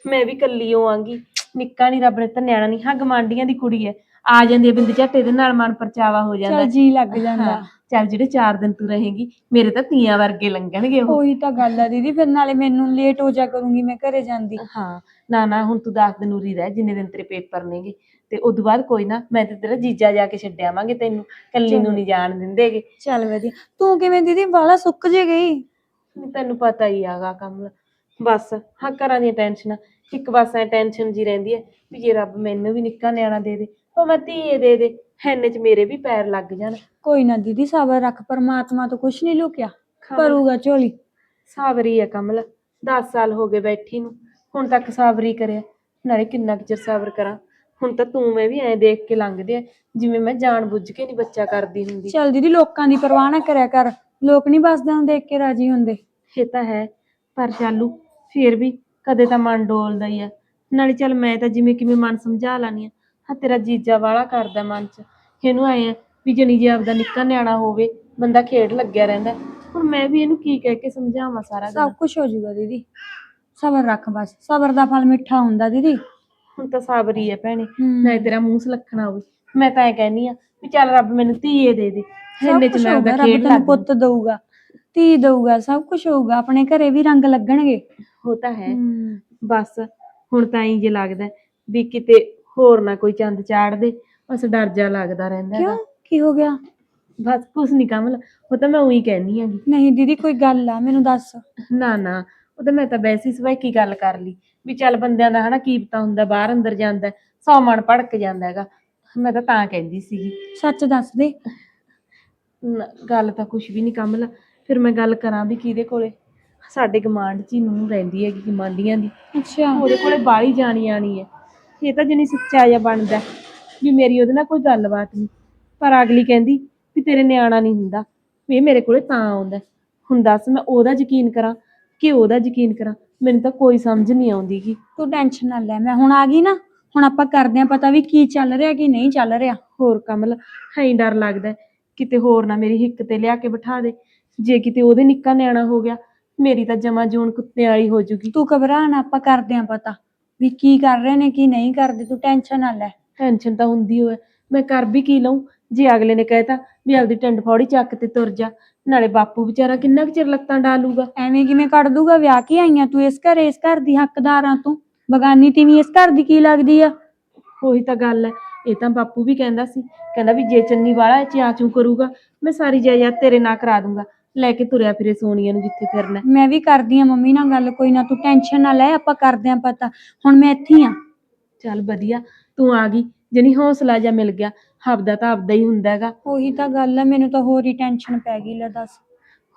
ਮੈਂ ਵੀ ਕੱਲੀ ਹੋਵਾਂਗੀ ਨਿੱਕਾ ਨਹੀਂ ਰੱਬ ਨੇ ਤਾਂ ਨਿਆਣਾ ਨਹੀਂ ਹਾਂ ਗਮਾਂਡੀਆਂ ਦੀ ਕੁੜੀ ਹੈ ਆ ਜਾਂਦੀ ਹੈ ਬਿੰਦ ਝੱਟ ਇਹਦੇ ਨਾਲ ਮਨ ਪਰਚਾਵਾ ਹੋ ਜਾਂਦਾ ਚੱਲ ਜੀ ਲੱਗ ਜਾਂਦਾ। ਹਾਂ, ਚੱਲ ਜਿਹੜੇ 4 ਦਿਨ ਤੂੰ ਰਹੇਂਗੀ ਮੇਰੇ ਤਾਂ ਤੀਆਂ ਵਰਗੇ ਲੰਘਣਗੇ ਉਹ। ਉਹੀ ਤਾਂ ਗੱਲ ਆ ਦੀਦੀ ਫਿਰ ਨਾਲੇ ਮੈਨੂੰ ਲੇਟ ਹੋ ਜਾ ਕਰੂੰਗੀ ਮੈਂ ਘਰੇ ਜਾਂਦੀ। ਹਾਂ ਨਾ ਨਾ ਹੁਣ ਤੂੰ 10 ਦਿਨ ਉਰੀ ਰਹਿ ਜਿੰਨੇ ਦਿਨ ਤੇਰੇ ਪੇਪਰ ਨੇਗੇ ਤੇ ਉਦੋਂ ਬਾਅਦ ਕੋਈ ਨਾ ਮੈਂ ਤੇ ਤੇਰਾ ਜੀਜਾ ਜਾ ਕੇ ਛੱਡ ਆਵਾਂਗੇ ਤੈਨੂੰ ਕੱਲੀ ਨੂੰ ਨਹੀਂ ਜਾਣ ਦਿੰਦੇਗੇ ਚੱਲ ਵਧੀਆ। ਤੂੰ ਕਿਵੇਂ ਦੀਦੀ ਵਾਲਾ ਸੁੱਕ ਜੇ ਗਈ? ਤੈਨੂੰ ਪਤਾ ਹੀ ਆਗਾ ਕਮਲ ਬਸ ਹਾਂ ਘਰਾਂ ਦੀਆਂ ਟੈਨਸ਼ਨਾਂ। ਇੱਕ ਬਸ ਐ ਟੈਨਸ਼ਨ ਜੀ ਰਹਿੰਦੀ ਹੈ ਵੀ ਜੇ ਰੱਬ ਮੈਨੂੰ ਵੀ ਨਿੱਕਾ ਨਿਆਣਾ ਦੇ ਦੇ ਉਹ ਮੈਂ ਧੀਏ ਦੇ ਦੇ ਐਨੇ ਚ ਮੇਰੇ ਵੀ ਪੈਰ ਲੱਗ ਜਾਣ। ਕੋਈ ਨਾ ਦੀਦੀ ਸਬਰ ਰੱਖ ਪਰਮਾਤਮਾ ਤੋਂ ਕੁਛ ਨਹੀਂ ਲੁਕਿਆ। ਕਰੂਗਾ ਝੋਲੀ। ਸਾਬਰੀ ਹੈ ਕਮਲ 10 ਸਾਲ ਹੋ ਗਏ ਬੈਠੀ ਨੂੰ ਹੁਣ ਤੱਕ ਸਾਬਰੀ ਕਰਿਆ। ਨਾਲੇ ਕਿੰਨਾ ਕੁ ਚਿਰ ਸਾਬਰ ਕਰਾਂ? ਹੁਣ ਤਾਂ ਤੂੰ ਮੈਂ ਵੀ ਐਂ ਦੇਖ ਕੇ ਲੰਘਦੇ ਆ ਜਿਵੇਂ ਮੈਂ ਜਾਣ ਬੁੱਝ ਕੇ ਨਹੀਂ ਬੱਚਾ ਕਰਦੀ ਹੁੰਦੀ। ਚੱਲ ਦੀਦੀ ਲੋਕਾਂ ਦੀ ਪਰਵਾਹ ਨਾ ਕਰਿਆ ਕਰ। ਲੋਕ ਨਹੀਂ ਬਸਦਿਆਂ ਨੂੰ ਦੇਖ ਕੇ ਰਾਜੀ ਹੁੰਦੇ। ਇਹ ਤਾਂ ਹੈ ਪਰ ਚਾਲੂ ਫੇਰ ਵੀ ਕਦੇ ਤਾਂ ਮਨ ਡੋਲਦਾ ਹੀ ਆ। ਨਾਲੇ ਚੱਲ ਮੈਂ ਤਾਂ ਜਿਵੇਂ ਕਿਵੇਂ ਮਨ ਸਮਝਾ ਲਾਨੀ ਆ ਹਾਂ ਤੇਰਾ ਜੀਜਾ ਵਾਲਾ ਕਰਦਾ ਮਨ ਚ। ਇਹਨੂੰ ਆਏ ਆ ਵੀ ਜਣੀ ਜੇ ਆਪਦਾ ਨਿੱਕਾ ਨਿਆਣਾ ਹੋਵੇ ਬੰਦਾ ਖੇਡ ਲੱਗਿਆ ਰਹਿੰਦਾ। ਹੁਣ ਮੈਂ ਵੀ ਇਹਨੂੰ ਕੀ ਕਹਿ ਕੇ ਸਮਝਾਵਾਂ ਸਾਰਾ ਸਭ ਕੁਝ ਹੋ ਜਾਊਗਾ ਦੀਦੀ। ਸਬਰ ਰੱਖ ਬਸ ਸਬਰ ਦਾ ਫਲ ਮਿੱਠਾ ਹੁੰਦਾ ਦੀਦੀ। ਹੁਣ ਤਾਂ ਸਾਬਰੀ ਹੈ ਭੈਣੇ। ਨਾ ਤੇਰਾ ਮੂੰਹ ਸੁਲੱਖਣਾ ਹੋਵੇ। ਮੈਂ ਤਾਂ ਐ ਕਹਿਨੀ ਆ ਵੀ ਚੱਲ ਰੱਬ ਮੈਨੂੰ ਧੀਏ ਦੇ ਦੇ। ਇੰਨੇ ਚ ਮੈਂ ਰੱਬ ਖੇਡ ਲੱਗ ਪੁੱਤ ਦਊਗਾ ਧੀ ਦਊਗਾ ਸਭ ਕੁਝ ਹੋਊਗਾ ਆਪਣੇ ਘਰੇ ਵੀ ਰੰਗ ਲੱਗਣਗੇ। ਹੋ ਤਾਂ ਹੈ। ਬਸ ਹੁਣ ਤਾਂ ਇੰਜ ਲੱਗਦਾ ਵੀ ਕਿਤੇ ਹੋਰ ਨਾ ਕੋਈ ਚੰਦ ਚਾੜ ਦੇ ਬਸ ਡਰ ਜਾ ਲੱਗਦਾ ਰਹਿੰਦਾ ਹੈਗਾ। ਕਿਉਂ ਕੀ ਹੋ ਗਿਆ? ਬਸ ਕੁਛ ਨਹੀਂ ਕਮਲ ਉਹ ਤਾਂ ਮੈਂ ਉਹੀ ਕਹਿਨੀ ਆਂਗੀ ਨਹੀਂ ਦੀਦੀ ਕੋਈ ਗੱਲ ਆ ਮੈਨੂੰ ਦੱਸ। ਨਾ ਨਾ ਉਹ ਤਾਂ ਮੈਂ ਤਾਂ ਵੈਸੇ ਹੀ ਸਵਾਈ ਕੀ ਗੱਲ ਕਰ ਲਈ। ਵੀ ਚੱਲ ਬੰਦਿਆਂ ਦਾ ਹਨਾ ਕੀ ਪਤਾ ਹੁੰਦਾ ਬਾਹਰ ਅੰਦਰ ਜਾਂਦਾ ਸੌ ਮਨ ਭੜਕ ਜਾਂਦਾ ਹੈਗਾ। ਮੈਂ ਤਾਂ ਤਾਂ ਕਹਿੰਦੀ ਸੀਗੀ। ਸੱਚ ਦੱਸ ਦੇ। ਨਾ, ਗੱਲ ਤਾਂ ਕੁਛ ਵੀ ਨਹੀਂ ਕਮਲ। ਫਿਰ ਮੈਂ ਗੱਲ ਕਰਾਂ ਵੀ ਕਿਹਦੇ ਕੋਲੇ? ਸਾਡੇ ਗਮਾਂਡ ਚ ਹੀ ਨੂੰ ਰਹਿੰਦੀ ਹੈਗੀ ਗਮਾਂਡੀਆਂ ਦੀ। ਅੱਛਾ। ਉਹਦੇ ਕੋਲੇ ਬਾਹਲੀ ਜਾਣੀ ਆਣੀ ਹੈ। ਇਹ ਤਾਂ ਜਣੀ ਸੱਚਾ ਜਿਹਾ ਬਣਦਾ। ਵੀ ਮੇਰੀ ਉਹਦੇ ਨਾਲ ਕੋਈ ਗੱਲਬਾਤ ਨਹੀਂ ਪਰ ਅਗਲੀ ਕਹਿੰਦੀ ਵੀ ਤੇਰੇ ਨਿਆਣਾ ਨਹੀਂ ਹੁੰਦਾ। ਵੀ ਇਹ ਮੇਰੇ ਕੋਲੇ ਤਾਂ ਆਉਂਦਾ। ਹੁਣ ਦੱਸ ਮੈਂ ਉਹਦਾ ਯਕੀਨ ਕਰਾਂ ਕਿ ਉਹਦਾ ਯਕੀਨ ਕਰਾਂ। ਮੈਨੂੰ ਤਾਂ ਕੋਈ ਸਮਝ ਨਹੀਂ ਆਉਂਦੀ ਗੀ। ਤੂੰ ਟੈਨਸ਼ਨ ਨਾ ਲੈ ਮੈਂ ਹੁਣ ਆ ਗਈ ਨਾ ਹੁਣ ਆਪਾਂ ਕਰਦੇ ਆਂ ਪਤਾ ਵੀ ਕੀ ਚੱਲ ਰਿਹਾ ਕੀ ਨਹੀਂ ਚੱਲ ਰਿਹਾ। ਹੋਰ ਕਮਲ ਹੈ ਡਰ ਲੱਗਦਾ ਹੈ, ਕਿਤੇ ਹੋਰ ਨਾ ਮੇਰੀ ਹਿੱਕ ਤੇ ਲਿਆ ਕੇ ਬਿਠਾ ਦੇ। ਜੇ ਕਿਤੇ ਉਹਦੇ ਨਿੱਕਾ ਨਿਆਣਾ ਹੋ ਗਿਆ ਮੇਰੀ ਤਾਂ ਜਮਾ ਜੂਨ ਕੁੱਤੇ ਵਾਲੀ ਹੋ ਜੂਗੀ। ਤੂੰ ਘਬਰਾ ਨਾ ਆਪਾਂ ਕਰਦੇ ਆਂ ਪਤਾ ਵੀ ਕੀ ਕਰ ਰਹੇ ਨੇ ਕੀ ਨਹੀਂ ਕਰਦੇ ਤੂੰ ਟੈਨਸ਼ਨ ਨਾ ਲੈ। ਟੈਨਸ਼ਨ ਤਾਂ ਹੁੰਦੀ ਹੋਏ ਮੈਂ ਕਰ ਵੀ ਕੀ ਲਊਂ? ਜੇ ਅਗਲੇ ਨੇ ਕਹਿਤਾ ਵੀ ਆਪਦੀ ਟੰਡ ਫੌੜੀ ਚੱਕ ਤੇ ਤੁਰ ਜਾ ਨਾਲੇ ਬਾਪੂ ਵਿਚਾਰਾ ਕਿੰਨਾ ਕੁ ਚਿਰ ਲੱਤਾਂ ਡਾਲੂਗਾ ਐਵੇਂ ਕਿਵੇਂ ਕੱਢ ਦੂਗਾ ਵਿਆਹ ਕੀ ਆਈਆਂ ਤੂੰ ਇਸ ਘਰ ਇਸ ਘਰ ਦੀ ਹੱਕਦਾਰ ਤੂੰ। ਬਗਾਨੀ ਤੀਵੀਂ ਇਸ ਘਰ ਦੀ ਕੀ ਲੱਗਦੀ ਆ? ਉਹੀ ਤਾਂ ਗੱਲ ਹੈ ਇਹ ਤਾਂ ਬਾਪੂ ਵੀ ਕਹਿੰਦਾ ਸੀ। ਕਹਿੰਦਾ ਵੀ ਜੇ ਚੰਨੀ ਵਾਲਾ ਚਾਚੂ ਕਰੂਗਾ ਮੈਂ ਸਾਰੀ ਜਾਇਦਾਦ ਤੇਰੇ ਨਾਂ ਕਰਾ ਦੂੰਗਾ ਲੈ ਕੇ ਤੁਰਿਆ ਫਿਰੇ ਸੋਨੀਆ ਨੂੰ ਜਿੱਥੇ ਫਿਰਨਾ। ਮੈਂ ਵੀ ਕਰਦੀ ਆ ਮੰਮੀ ਨਾਲ ਗੱਲ ਕੋਈ ਨਾ ਤੂੰ ਟੈਨਸ਼ਨ ਨਾ ਲੈ ਆਪਾਂ ਕਰਦੇ ਆਂ ਪਤਾ। ਹੁਣ ਮੈਂ ਇੱਥੇ ਹੀ ਆ। ਚੱਲ ਵਧੀਆ ਤੂੰ ਆ ਗਈ। ਜਣੀ ਹੌਸਲਾ ਜਾ ਮਿਲ ਗਿਆ ਹੱਬਦਾ ਤਾਂ ਆਪਦਾ ਹੀ ਹੁੰਦਾ ਹੈਗਾ। ਉਹੀ ਤਾਂ ਗੱਲ ਆ ਮੈਨੂੰ ਤਾਂ ਹੋਰ ਹੀ ਟੈਨਸ਼ਨ ਪੈ ਗਈ ਲੈ ਦੱਸ।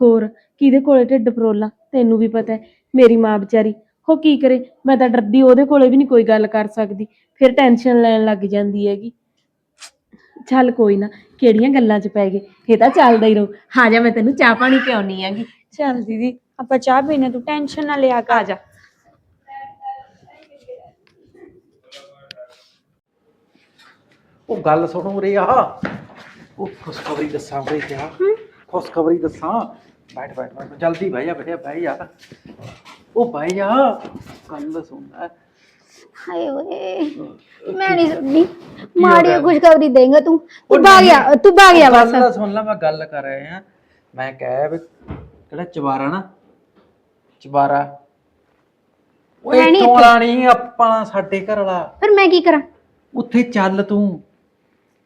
ਹੋਰ ਕਿਹਦੇ ਕੋਲੇ ਢਿੱਡ ਫਰੋਲਾ ਤੈਨੂੰ ਵੀ ਪਤਾ ਹੈ ਮੇਰੀ ਮਾਂ ਵਿਚਾਰੀ। ਉਹ ਕੀ ਕਰੇ? ਮੈਂ ਤਾਂ ਡਰਦੀ ਉਹਦੇ ਕੋਲੇ ਵੀ ਨਹੀਂ ਕੋਈ ਗੱਲ ਕਰ ਸਕਦੀ। ਫਿਰ ਟੈਨਸ਼ਨ ਲੈਣ ਲੱਗ ਜਾਂਦੀ ਹੈਗੀ। ਚੱਲ ਕੋਈ ਨਾ ਕਿਹੜੀਆਂ ਗੱਲਾਂ 'ਚ ਪੈ ਗਏ? ਇਹ ਤਾਂ ਚੱਲਦਾ ਹੀ ਰਹੂ। ਹਾਂ ਜਾ ਮੈਂ ਤੈਨੂੰ ਚਾਹ ਪਾਣੀ ਪਿਆਉਣੀ ਹੈਗੀ। ਚੱਲ ਦੀਦੀ ਆਪਾਂ ਚਾਹ ਪੀਣੇ ਤੂੰ ਟੈਨਸ਼ਨ ਨਾ ਲਿਆ ਕਰ। ਆ ਜਾ। ਉਹ ਗੱਲ ਸੁਣੋ ਰੇ ਆ ਉਹ ਖੁਸ਼ਖਬਰੀ ਦੱਸਾਂ ਰੇ ਕਿਆ? ਖੁਸ਼ਖਬਰੀ ਦੱਸਾਂ। ਬੈਠ ਬੈਠ ਬੈਠ ਜਲਦੀ ਬਹਿ ਜਾ ਬੇਟਾ ਬਹਿ ਜਾ। ਉਹ ਬਹਿ ਜਾ। ਗੱਲ ਸੁਣ ਲੈ। ਹਾਏ ਓਏ। ਮੈਂ ਨਹੀਂ ਸੁਣਨੀ। ਮਾੜੀ ਖੁਸ਼ਖਬਰੀ ਦੇਂਗਾ ਤੂੰ। ਤੂੰ ਭਾਗ ਗਿਆ ਤੂੰ ਭਾਗ ਗਿਆ ਬਸ। ਗੱਲ ਸੁਣ ਲੈ ਮੈਂ ਗੱਲ ਕਰ ਰਿਹਾ ਆ ਮੈਂ ਕਹਿਆ ਵੀ ਕਿਹੜਾ ਚਵਾਰਾ ਨਾ? ਚਵਾਰਾ ਉਹ ਹੈ ਇੱਥੇ। ਵਾਲਾ ਨਹੀਂ ਆਪਾਂ ਸਾਡੇ ਘਰ ਵਾਲਾ। ਫਿਰ ਮੈਂ ਕੀ ਕਰਾਂ? ਉੱਥੇ ਚੱਲ ਤੂੰ।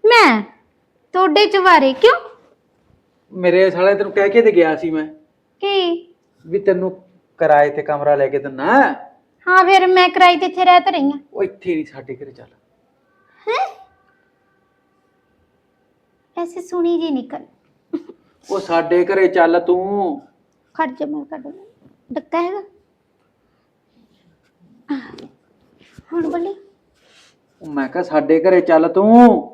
ਮੈਂ? ਤੁਹਾਡੇ ਚਵਾਰੇ ਕਿਉਂ? ਮੇਰੇ ਸਾਲੇ ਤੈਨੂੰ ਕਹਿ ਕੇ ਤੇ ਗਿਆ ਸੀ ਮੈਂ। ਕੀ? ਵੀ ਤੈਨੂੰ ਕਿਰਾਏ ਤੇ ਕਮਰਾ ਲੈ ਕੇ ਦਿੰਨਾ ਹਾਂ? ਫਿਰ ਮੈਂ ਕਿਰਾਏ ਤੇ ਇੱਥੇ ਰਹਿ ਤਾਂ ਰਹੀ ਹਾਂ। ਉਹ ਇੱਥੇ ਨਹੀਂ ਸਾਡੇ ਘਰੇ ਚੱਲ। ਹੈ? ਐਸੇ ਸੁਣੀ ਜੀ ਨਿਕਲ ਉਹ ਸਾਡੇ ਘਰੇ ਚੱਲ ਤੂੰ। ਖੜ ਜਾ ਮੈਂ ਕੱਢ ਲਾਂ। ਡੱਕਾ ਹੈਗਾ। ਹੁਣ ਬੋਲੀ। ਉਹ ਮੈਂ ਕਿਹਾ ਸਾਡੇ ਘਰੇ ਚੱਲ ਤੂੰ।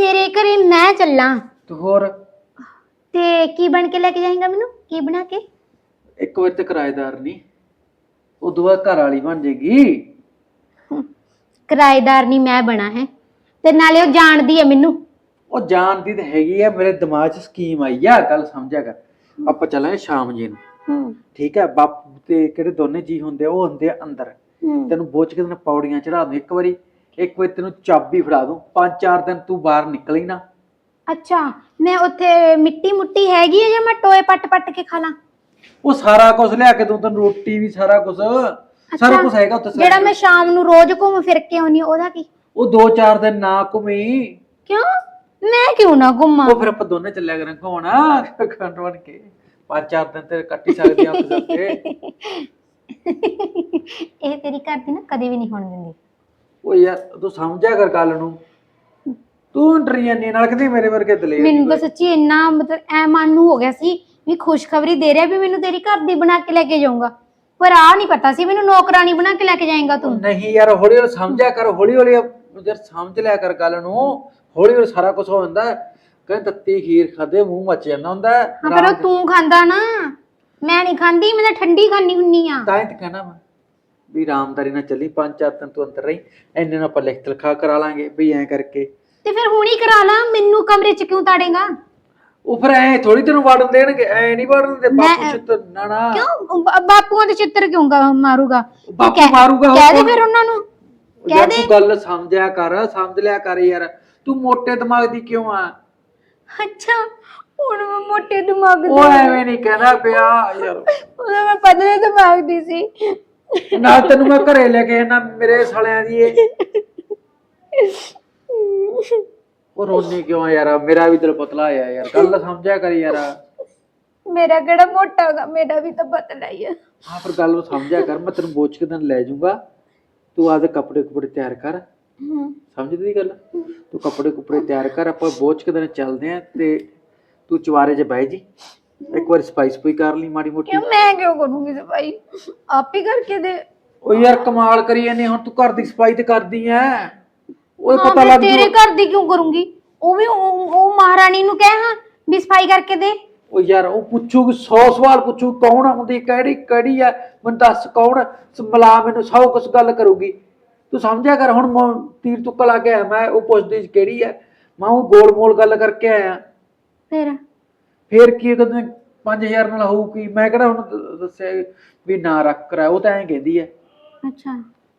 ਤੇਰੇ ਘਰੇ ਮੈਂ ਚੱਲਾਂ। ਤੂੰ ਹੋਰ? ਤੇ ਕੀ ਬਣ ਕੇ ਲੈ ਕੇ ਜਾਏਗਾ ਮੈਨੂੰ? ਕੀ ਬਣਾ ਕੇ? ਇੱਕ ਵਾਰ ਤੇ ਕਿਰਾਏਦਾਰ ਨਹੀਂ। ਉਦੋਂ ਬਾਅਦ ਘਰ ਵਾਲੀ ਬਣ ਜੇਗੀ। ਕਿਰਾਏਦਾਰ ਨਹੀਂ ਮੈਂ ਬਣਾ ਹੈ। ਤੇ ਨਾਲੇ ਉਹ ਜਾਣਦੀ ਹੈ ਮੈਨੂੰ। ਉਹ ਜਾਣਦੀ ਤਾਂ ਹੈਗੀ ਆ ਮੇਰੇ ਦਿਮਾਗ 'ਚ ਸਕੀਮ ਆਈ ਆ ਗੱਲ ਸਮਝਿਆ ਕਰ ਆਪਾਂ ਚੱਲਾਂਗੇ ਸ਼ਾਮ ਜੀ ਨੂੰ। ਹੂੰ। ਠੀਕ ਹੈ ਬਾਪੂ ਤੇ ਕਿਹੜੇ ਦੋਨੇ ਜੀ ਹੁੰਦੇ ਆ ਉਹ ਹੁੰਦੇ ਆ ਅੰਦਰ। ਤੈਨੂੰ ਬੋਚ ਕੇ ਤੈਨੂੰ ਪੌੜੀਆਂ ਚੜਾ ਦੂੰ ਇੱਕ ਵਾਰੀ। ਇੱਕ ਵਾਰ ਤੈਨੂੰ ਚਾਬੀ ਫੜਾ ਦੂੰ। ਪੰਜ ਚਾਰ ਦਿਨ ਤੂੰ ਬਾਹਰ ਨਿਕਲੀ ਨਾ। ਅੱਛਾ ਮੈਂ ਉੱਥੇ ਮਿੱਟੀ ਮੁੱਟੀ ਹੈਗੀ ਹੈ ਜਾਂ ਮੈਂ ਟੋਏ ਪੱਟ ਪੱਟ ਕੇ ਖਾ ਲਾਂ? ਉਹ ਸਾਰਾ ਕੁਝ ਲਿਆ ਕੇ ਦੂੰ ਤੈਨੂੰ ਰੋਟੀ ਵੀ ਸਾਰਾ ਕੁਝ ਸਾਰਾ ਅੱਛਾ, ਕੁਝ ਹੈਗਾ ਉੱਥੇ ਜਿਹੜਾ ਮੈਂ ਸ਼ਾਮ ਨੂੰ ਰੋਜ਼ ਘੁੰਮ ਫਿਰ ਕੇ ਆਉਣੀ ਉਹਦਾ ਕੀ? ਉਹ ਦੋ ਚਾਰ ਦਿਨ ਨਾ ਘੁੰਮੀ। ਕਿਉਂ? ਮੈਂ ਕਿਉਂ ਨਾ ਘੁੰਮਾਂ? ਉਹ ਫਿਰ ਆਪਾਂ ਦੋਨੇ ਚੱਲਿਆ ਕਰਾਂ ਘੁੰਮਣਾ। ਖੰਡ ਬਣ ਕੇ। ਪੰਜ ਚਾਰ ਦਿਨ ਤੇ ਕੱਟ ਹੀ ਸਕਦੇ ਆ ਇਹ ਤੇਰੀ ਘਰ ਦੀ ਨਾ ਕਦੇ ਵੀ ਨਹੀਂ ਹੋਣ ਦਿੰਦੀ। ਉਹ ਯਾਰ ਤੂੰ ਸਮਝਿਆ ਕਰ ਗੱਲ ਨੂੰ। ਤੂੰ ਡਰੀ ਜਾਂਦੀ ਨਾਲ ਕਿਤੇ ਮੇਰੇ ਵਰਗੇ ਦਲੇਰ ਮੈਨੂੰ ਤਾਂ ਸੱਚੀ ਇੰਨਾ ਮਤਲਬ ਐ ਮਨ ਨੂੰ ਹੋ ਗਿਆ ਸੀ ਵੀ ਖੁਸ਼ਖਬਰੀ ਦੇ ਰਿਹਾ ਵੀ ਮੈਨੂੰ ਤੇਰੀ ਘਰ ਦੀ ਬਣਾ ਕੇ ਲੈ ਕੇ ਜਾਊਂਗਾ। ਪਰ ਆ ਨਹੀਂ ਪਤਾ ਸੀ ਮੈਨੂੰ ਨੌਕਰਾਨੀ ਬਣਾ ਕੇ ਲੈ ਕੇ ਜਾਏਗਾ ਤੂੰ। ਨਹੀਂ ਯਾਰ ਹੌਲੀ ਹੌਲੀ ਸਮਝਿਆ ਕਰ ਹੌਲੀ ਹੌਲੀ ਯਾਰ ਸਮਝ ਲਿਆ ਕਰ ਗੱਲ ਨੂੰ। ਹੌਲੀ ਹੌਲੀ ਸਾਰਾ ਕੁਝ ਹੋ ਜਾਂਦਾ ਕਹਿੰਦੇ ਤੱਤੀ ਖੀਰ ਖਾਦੇ ਮੂੰਹ ਮੱਚ ਜਾਂਦਾ ਹੁੰਦਾ ਹੈ। ਹਾਂ ਪਰ ਉਹ ਤੂੰ ਖਾਂਦਾ ਨਾ। ਮੈਂ ਨਹੀਂ ਖਾਂਦੀ ਮੈਂ ਤਾਂ ਠੰਡੀ ਖਾਣੀ ਹੁੰਨੀ ਆ। ਤਾਂ ਹੀ ਤਾਂ ਕਹਿਣਾ ਮੈਂ ਵੀ ਰਾਮਦਾਰੀ ਨਾਲ ਚੱਲੀ ਪੰਜ ਚਾਰ ਦਿਨ ਤੂੰ ਅੰਦਰ ਰਹੀ ਐਨੇ ਨੂੰ ਆਪਾਂ ਲਿਖਤ ਲਿਖਾ ਕਰਾ ਲਾਂਗੇ ਵੀ ਐਂ ਕਰਕੇ। ਤੇ ਫਿਰ ਹੁਣੀ ਕਰਾ ਲਾ ਮੈਨੂੰ ਕਮਰੇ 'ਚ ਕਿਉਂ ਤਾੜੇਗਾ? ਉਹ ਫਿਰ ਐ ਥੋੜੀ ਤੈਨੂੰ ਵੜਨ ਦੇਣਗੇ ਐ ਨਹੀਂ ਵੜਨ ਦੇ ਬਾਪੂ ਮੈਂ- ਨਾ ਨਾ। ਕਿਉਂ? ਬਾ- ਬਾਪੂਆਂ ਦੇ ਚਿੱਤਰ ਕਿਉਂ ਗਾ- ਮਾਰੂਗਾ? ਤੂੰ ਬਾਪੂ ਕਹਿ- ਮਾਰੂਗਾ, ਕਹਿ ਦੇ ਹੋਰ ਫਿਰ ਉਹਨਾਂ ਨੂੰ ਉਹ ਯਾਰ ਤੂੰ ਗੱਲ ਸਮਝਿਆ ਕਰ ਸਮਝ ਲਿਆ ਕਰ ਯਾਰ। ਤੂੰ ਮੋਟੇ ਦਿਮਾਗ ਦੀ ਕਿਉਂ ਆ? ਅੱਛਾ ਹੁਣ ਮੈਂ ਮੋਟੇ ਦਿਮਾਗ ਉਹ ਐਵੇਂ ਨਹੀਂ ਕਹਿਣਾ ਪਿਆ ਯਾਰ। ਉਹਦਾ ਮੈਂ ਪਤਲੇ ਦਿਮਾਗ ਦੀ ਸੀ। ਨਾ ਤੈਨੂੰ ਮੈਂ ਘਰੇ ਲੈ ਕੇ ਨਾ ਮੇਰੇ ਸਾਲਿਆਂ ਦੀ ਇਹ। ਉਹ ਰੋਣੀ ਕਿਉਂ ਆ ਯਾਰ? ਮੇਰਾ ਵੀ ਦਿਲ ਪਤਲਾ ਆ ਯਾਰ। ਗੱਲ ਸਮਝਿਆ ਕਰ ਯਾਰ। ਮੇਰਾ ਕਿਹੜਾ ਮੋਟਾ ਹੋਗਾ ਮੇਰਾ ਵੀ ਤਾਂ ਪਤਲਾ ਹੀ ਹੈ ਹਾਂ ਪਰ ਗੱਲ ਨੂੰ ਸਮਝਿਆ ਕਰ ਮੈਂ ਤੈਨੂੰ ਬੋਚ ਕੇ ਦਿਨ ਲੈ ਜਾਊਂਗਾ। ਤੂੰ ਆਦੇ ਕੱਪੜੇ ਕੁਪੜੇ ਤਿਆਰ ਕਰ। ਸਮਝਦੀ ਗੱਲ? ਤੂੰ ਕੱਪੜੇ ਕੁਪੜੇ ਤਿਆਰ ਕਰ ਆਪਾਂ ਬੋਚ ਕੇ ਦਿਨ ਚੱਲਦੇ ਆਂ ਤੇ ਤੂੰ ਚਵਾਰੇ 'ਚ ਬਹਿ ਜੀ। ਇੱਕ ਵਾਰ ਸਪਾਈਸ ਪੂਈ ਕਰ ਲਈ ਮਾੜੀ ਮੋਟੀ। ਕਿਉਂ ਮੈਂ ਕਿਉਂ ਕਰੂੰਗੀ ਸਫ਼ਾਈ? ਆਪ ਹੀ ਕਰਕੇ ਦੇ। ਉਹ ਯਾਰ ਕਮਾਲ ਕਰੀ ਜਾਂਦੀ ਹੁਣ ਤੂੰ ਘਰ ਦੀ ਸਫ਼ਾਈ ਤੇ ਕਰਦੀ ਐ। ਉਹ ਹਾਂ, ਪਤਾ ਲੱਗ ਤੇਰੇ ਜੂ ਘਰ ਦੀ ਕਿਉਂ ਕਰੂੰਗੀ? ਉਹ ਵੀ ਉਹ ਉਹ ਮਹਾਰਾਣੀ ਨੂੰ ਕਹਿ ਹਾਂ ਵੀ ਸਫ਼ਾਈ ਕਰਕੇ ਦੇ। ਉਹ ਯਾਰ ਉਹ ਪੁੱਛੂਗੀ 100 ਸਵਾਲ ਪੁੱਛੂ ਕੌਣ ਆਉਂਦੀ ਕਿਹੜੀ ਕਿਹੜੀ ਆ ਮੈਨੂੰ ਦੱਸ ਕੌਣ ਸ- ਮਿਲਾ ਮੈਨੂੰ ਸੌ ਕੁਛ ਗੱਲ ਕਰੂਗੀ। ਤੂੰ ਸਮਝਿਆ ਕਰ ਹੁਣ ਮੈਂ ਤੀਰ ਤੁੱਕਾ ਲਾ ਕੇ ਆਇਆ ਮੈਂ ਉਹ ਪੁੱਛਦੀ ਕਿਹੜੀ ਆ ਮੈਂ ਉਹ ਗੋਲ ਮੋਲ ਗੱਲ ਕਰਕੇ ਆਇਆ। ਫਿਰ? ਫੇਰ ਕੀ ਕਹਿੰਦੇ 5000 ਨਾਲ ਹੋਊ ਕੀ? ਮੈਂ ਕਿਹੜਾ ਹੁਣ ਦ- ਦੱਸਿਆ ਵੀ ਨਾ ਰੱਖ ਕਰਾ ਉਹ ਤਾਂ ਐਂ ਕਹਿੰਦੀ ਐ ਅੱਛਾ।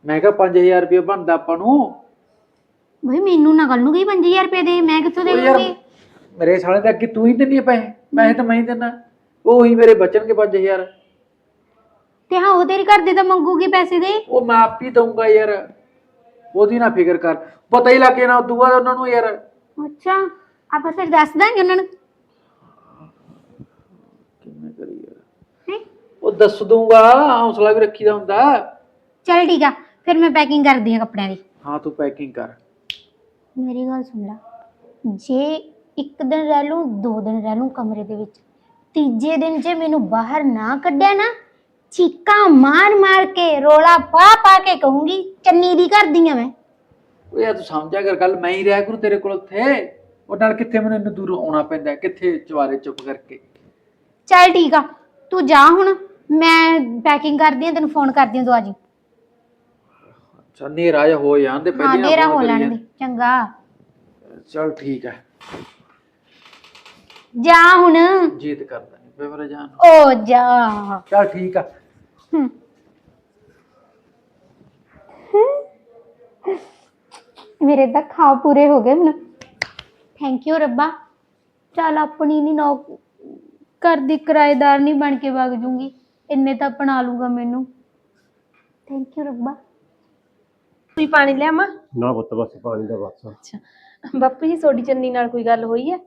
ਮੈਂ ਕਿਹਾ 5000 ਰੁਪਏ ਬਣਦਾ ਆਪਾਂ ਨੂੰ। ਬਈ ਮੈਨੂੰ ਨਾ ਗੱਲ ਨੂੰ ਗਈ 5000 ਰੁਪਏ ਦੇ ਮੈਂ ਕਿੱਥੋਂ ਦੇ ਉਹ ਯਾਰ ਦੂੰਗੀ ਮੇਰੇ ਸਾਲੇ ਦਾ ਅੱਗੇ ਤੂੰ ਹੀ ਆ ਪੈਸੇ ਪੈਸੇ ਤਾਂ ਮੈਂ ਹੀ ਦਿੰਦਾ ਉਹ ਹੀ ਮੇਰੇ ਬਚਣਗੇ 5000 ਤੇ ਹਾਂ ਉਹ ਤੇਰੀ ਘਰ ਦੇ ਤਾਂ ਮੰਗੂਗੀ ਪੈਸੇ ਦੇ। ਉਹ ਮੈਂ ਆਪ ਹੀ ਦਊਂਗਾ ਯਾਰ। ਉਹਦੀ ਨਾ ਫਿਕਰ ਕਰ। ਪਤਾ ਹੀ ਲੱਗ ਜਾਣਾ ਉਦੋਂ ਬਾਅਦ ਉਹਨਾਂ ਨੂੰ ਯਾਰ। ਅੱਛਾ ਆਪਾਂ ਫਿਰ ਦੱਸ ਦਾਂਗੇ ਉਹਨਾਂ ਨੂੰ ਕਿਵੇਂ ਕਰੀ ਯਾਰ ਹੈਂ? ਉਹ ਦੱਸ ਦੂੰਗਾ ਹੌਸਲਾ ਵੀ ਰੱਖੀਦਾ ਹੁੰਦਾ। ਚੱਲ ਠੀਕ ਆ ਫਿਰ ਮੈਂ ਪੈਕਿੰਗ ਕਰਦੀ ਆ ਕੱਪੜਿਆਂ ਦੀ। ਹਾਂ ਤੂੰ ਪੈਕਿੰਗ ਕਰ। ਮੇਰੀ ਗੱਲ ਸੁਣ ਲੈ ਜੇ ਇੱਕ ਦਿਨ ਰਹਿ ਲੂੰ ਦੋ ਦਿਨ ਰਹਿ ਲੂੰ ਕਮਰੇ ਦੇ ਵਿੱਚ ਤੀਜੇ ਦਿਨ ਜੇ ਮੈਨੂੰ ਬਾਹਰ ਨਾ ਕੱਢਿਆ ਨਾ ਚੀਕਾਂ ਮਾਰ ਮਾਰ ਕੇ ਰੋਲਾ ਪਾ ਪਾ ਕੇ ਕਹੂੰਗੀ ਚੰਨੀ ਦੀ ਕਰਦੀ ਆ ਮੈਂ। ਉਹ ਯਾਰ ਤੂੰ ਸਮਝਿਆ ਕਰ ਗੱਲ ਮੈਂ ਹੀ ਰਿਹਾ ਕਰੂ ਤੇਰੇ ਕੋਲ ਉੱਥੇ। ਉਹ ਨਾਲ ਕਿੱਥੇ ਮੈਨੂੰ ਇੰਨੀ ਦੂਰ ਆਉਣਾ ਪੈਂਦਾ ਕਿੱਥੇ ਚਵਾਰੇ ਚੁੱਪ ਕਰਕੇ। ਚੱਲ ਠੀਕ ਆ ਤੂੰ ਜਾ ਹੁਣ। ਮੈਂ ਪੈਕਿੰਗ ਕਰਦੀ ਆ ਤੈਨੂੰ ਫੋਨ ਕਰਦੀ ਆ ਤੂੰ ਆ ਜੀ ਅੱਛਾ ਨੇਰਾ ਜਿਹਾ ਹੋ ਜਾਂਦੇ ਹਾਂ ਪਹਿਲੇ ਨੇਰਾ ਹੋ ਲੈਣ ਦੇ ਚੰਗਾ। ਚਲ ਠੀਕ ਹੈ। ਜਾ ਹੁਣ। ਜੀਤ ਕਰਦਾ ਨਹੀਂ ਮੇਰਾ ਜਾਨ। ਓ ਜਾ। ਚਲ ਠੀਕ ਆ। ਹਮ। ਮੇਰੇ ਤਾਂ ਖਾ ਪੂਰੇ ਹੋ ਗਏ ਹੁਣ। ਥੈਂਕ ਯੂ ਰੱਬਾ। ਚੱਲ ਆਪਣੀ ਨਹੀਂ ਨੌ ਘਰ ਦੀ ਕਿਰਾਏਦਾਰ ਨਹੀਂ ਬਣ ਕੇ ਵਗ ਜੂੰਗੀ। ਇੰਨੇ ਤਾਂ ਅਪਣਾ ਲੂਗਾ ਮੈਨੂੰ। ਥੈਂਕ ਯੂ ਰੱਬਾ। ਤੁਸੀਂ ਪਾਣੀ ਲਿਆਵਾਂ ਨਾ ਪੁੱਤ ਬਸ ਪਾਣੀ ਦਾ ਬਸ। ਅੱਛਾ। ਬਾਪੂ ਜੀ ਤੁਹਾਡੀ ਚੰਨੀ ਨਾਲ ਕੋਈ ਗੱਲ ਹੋਈ ਹੈ?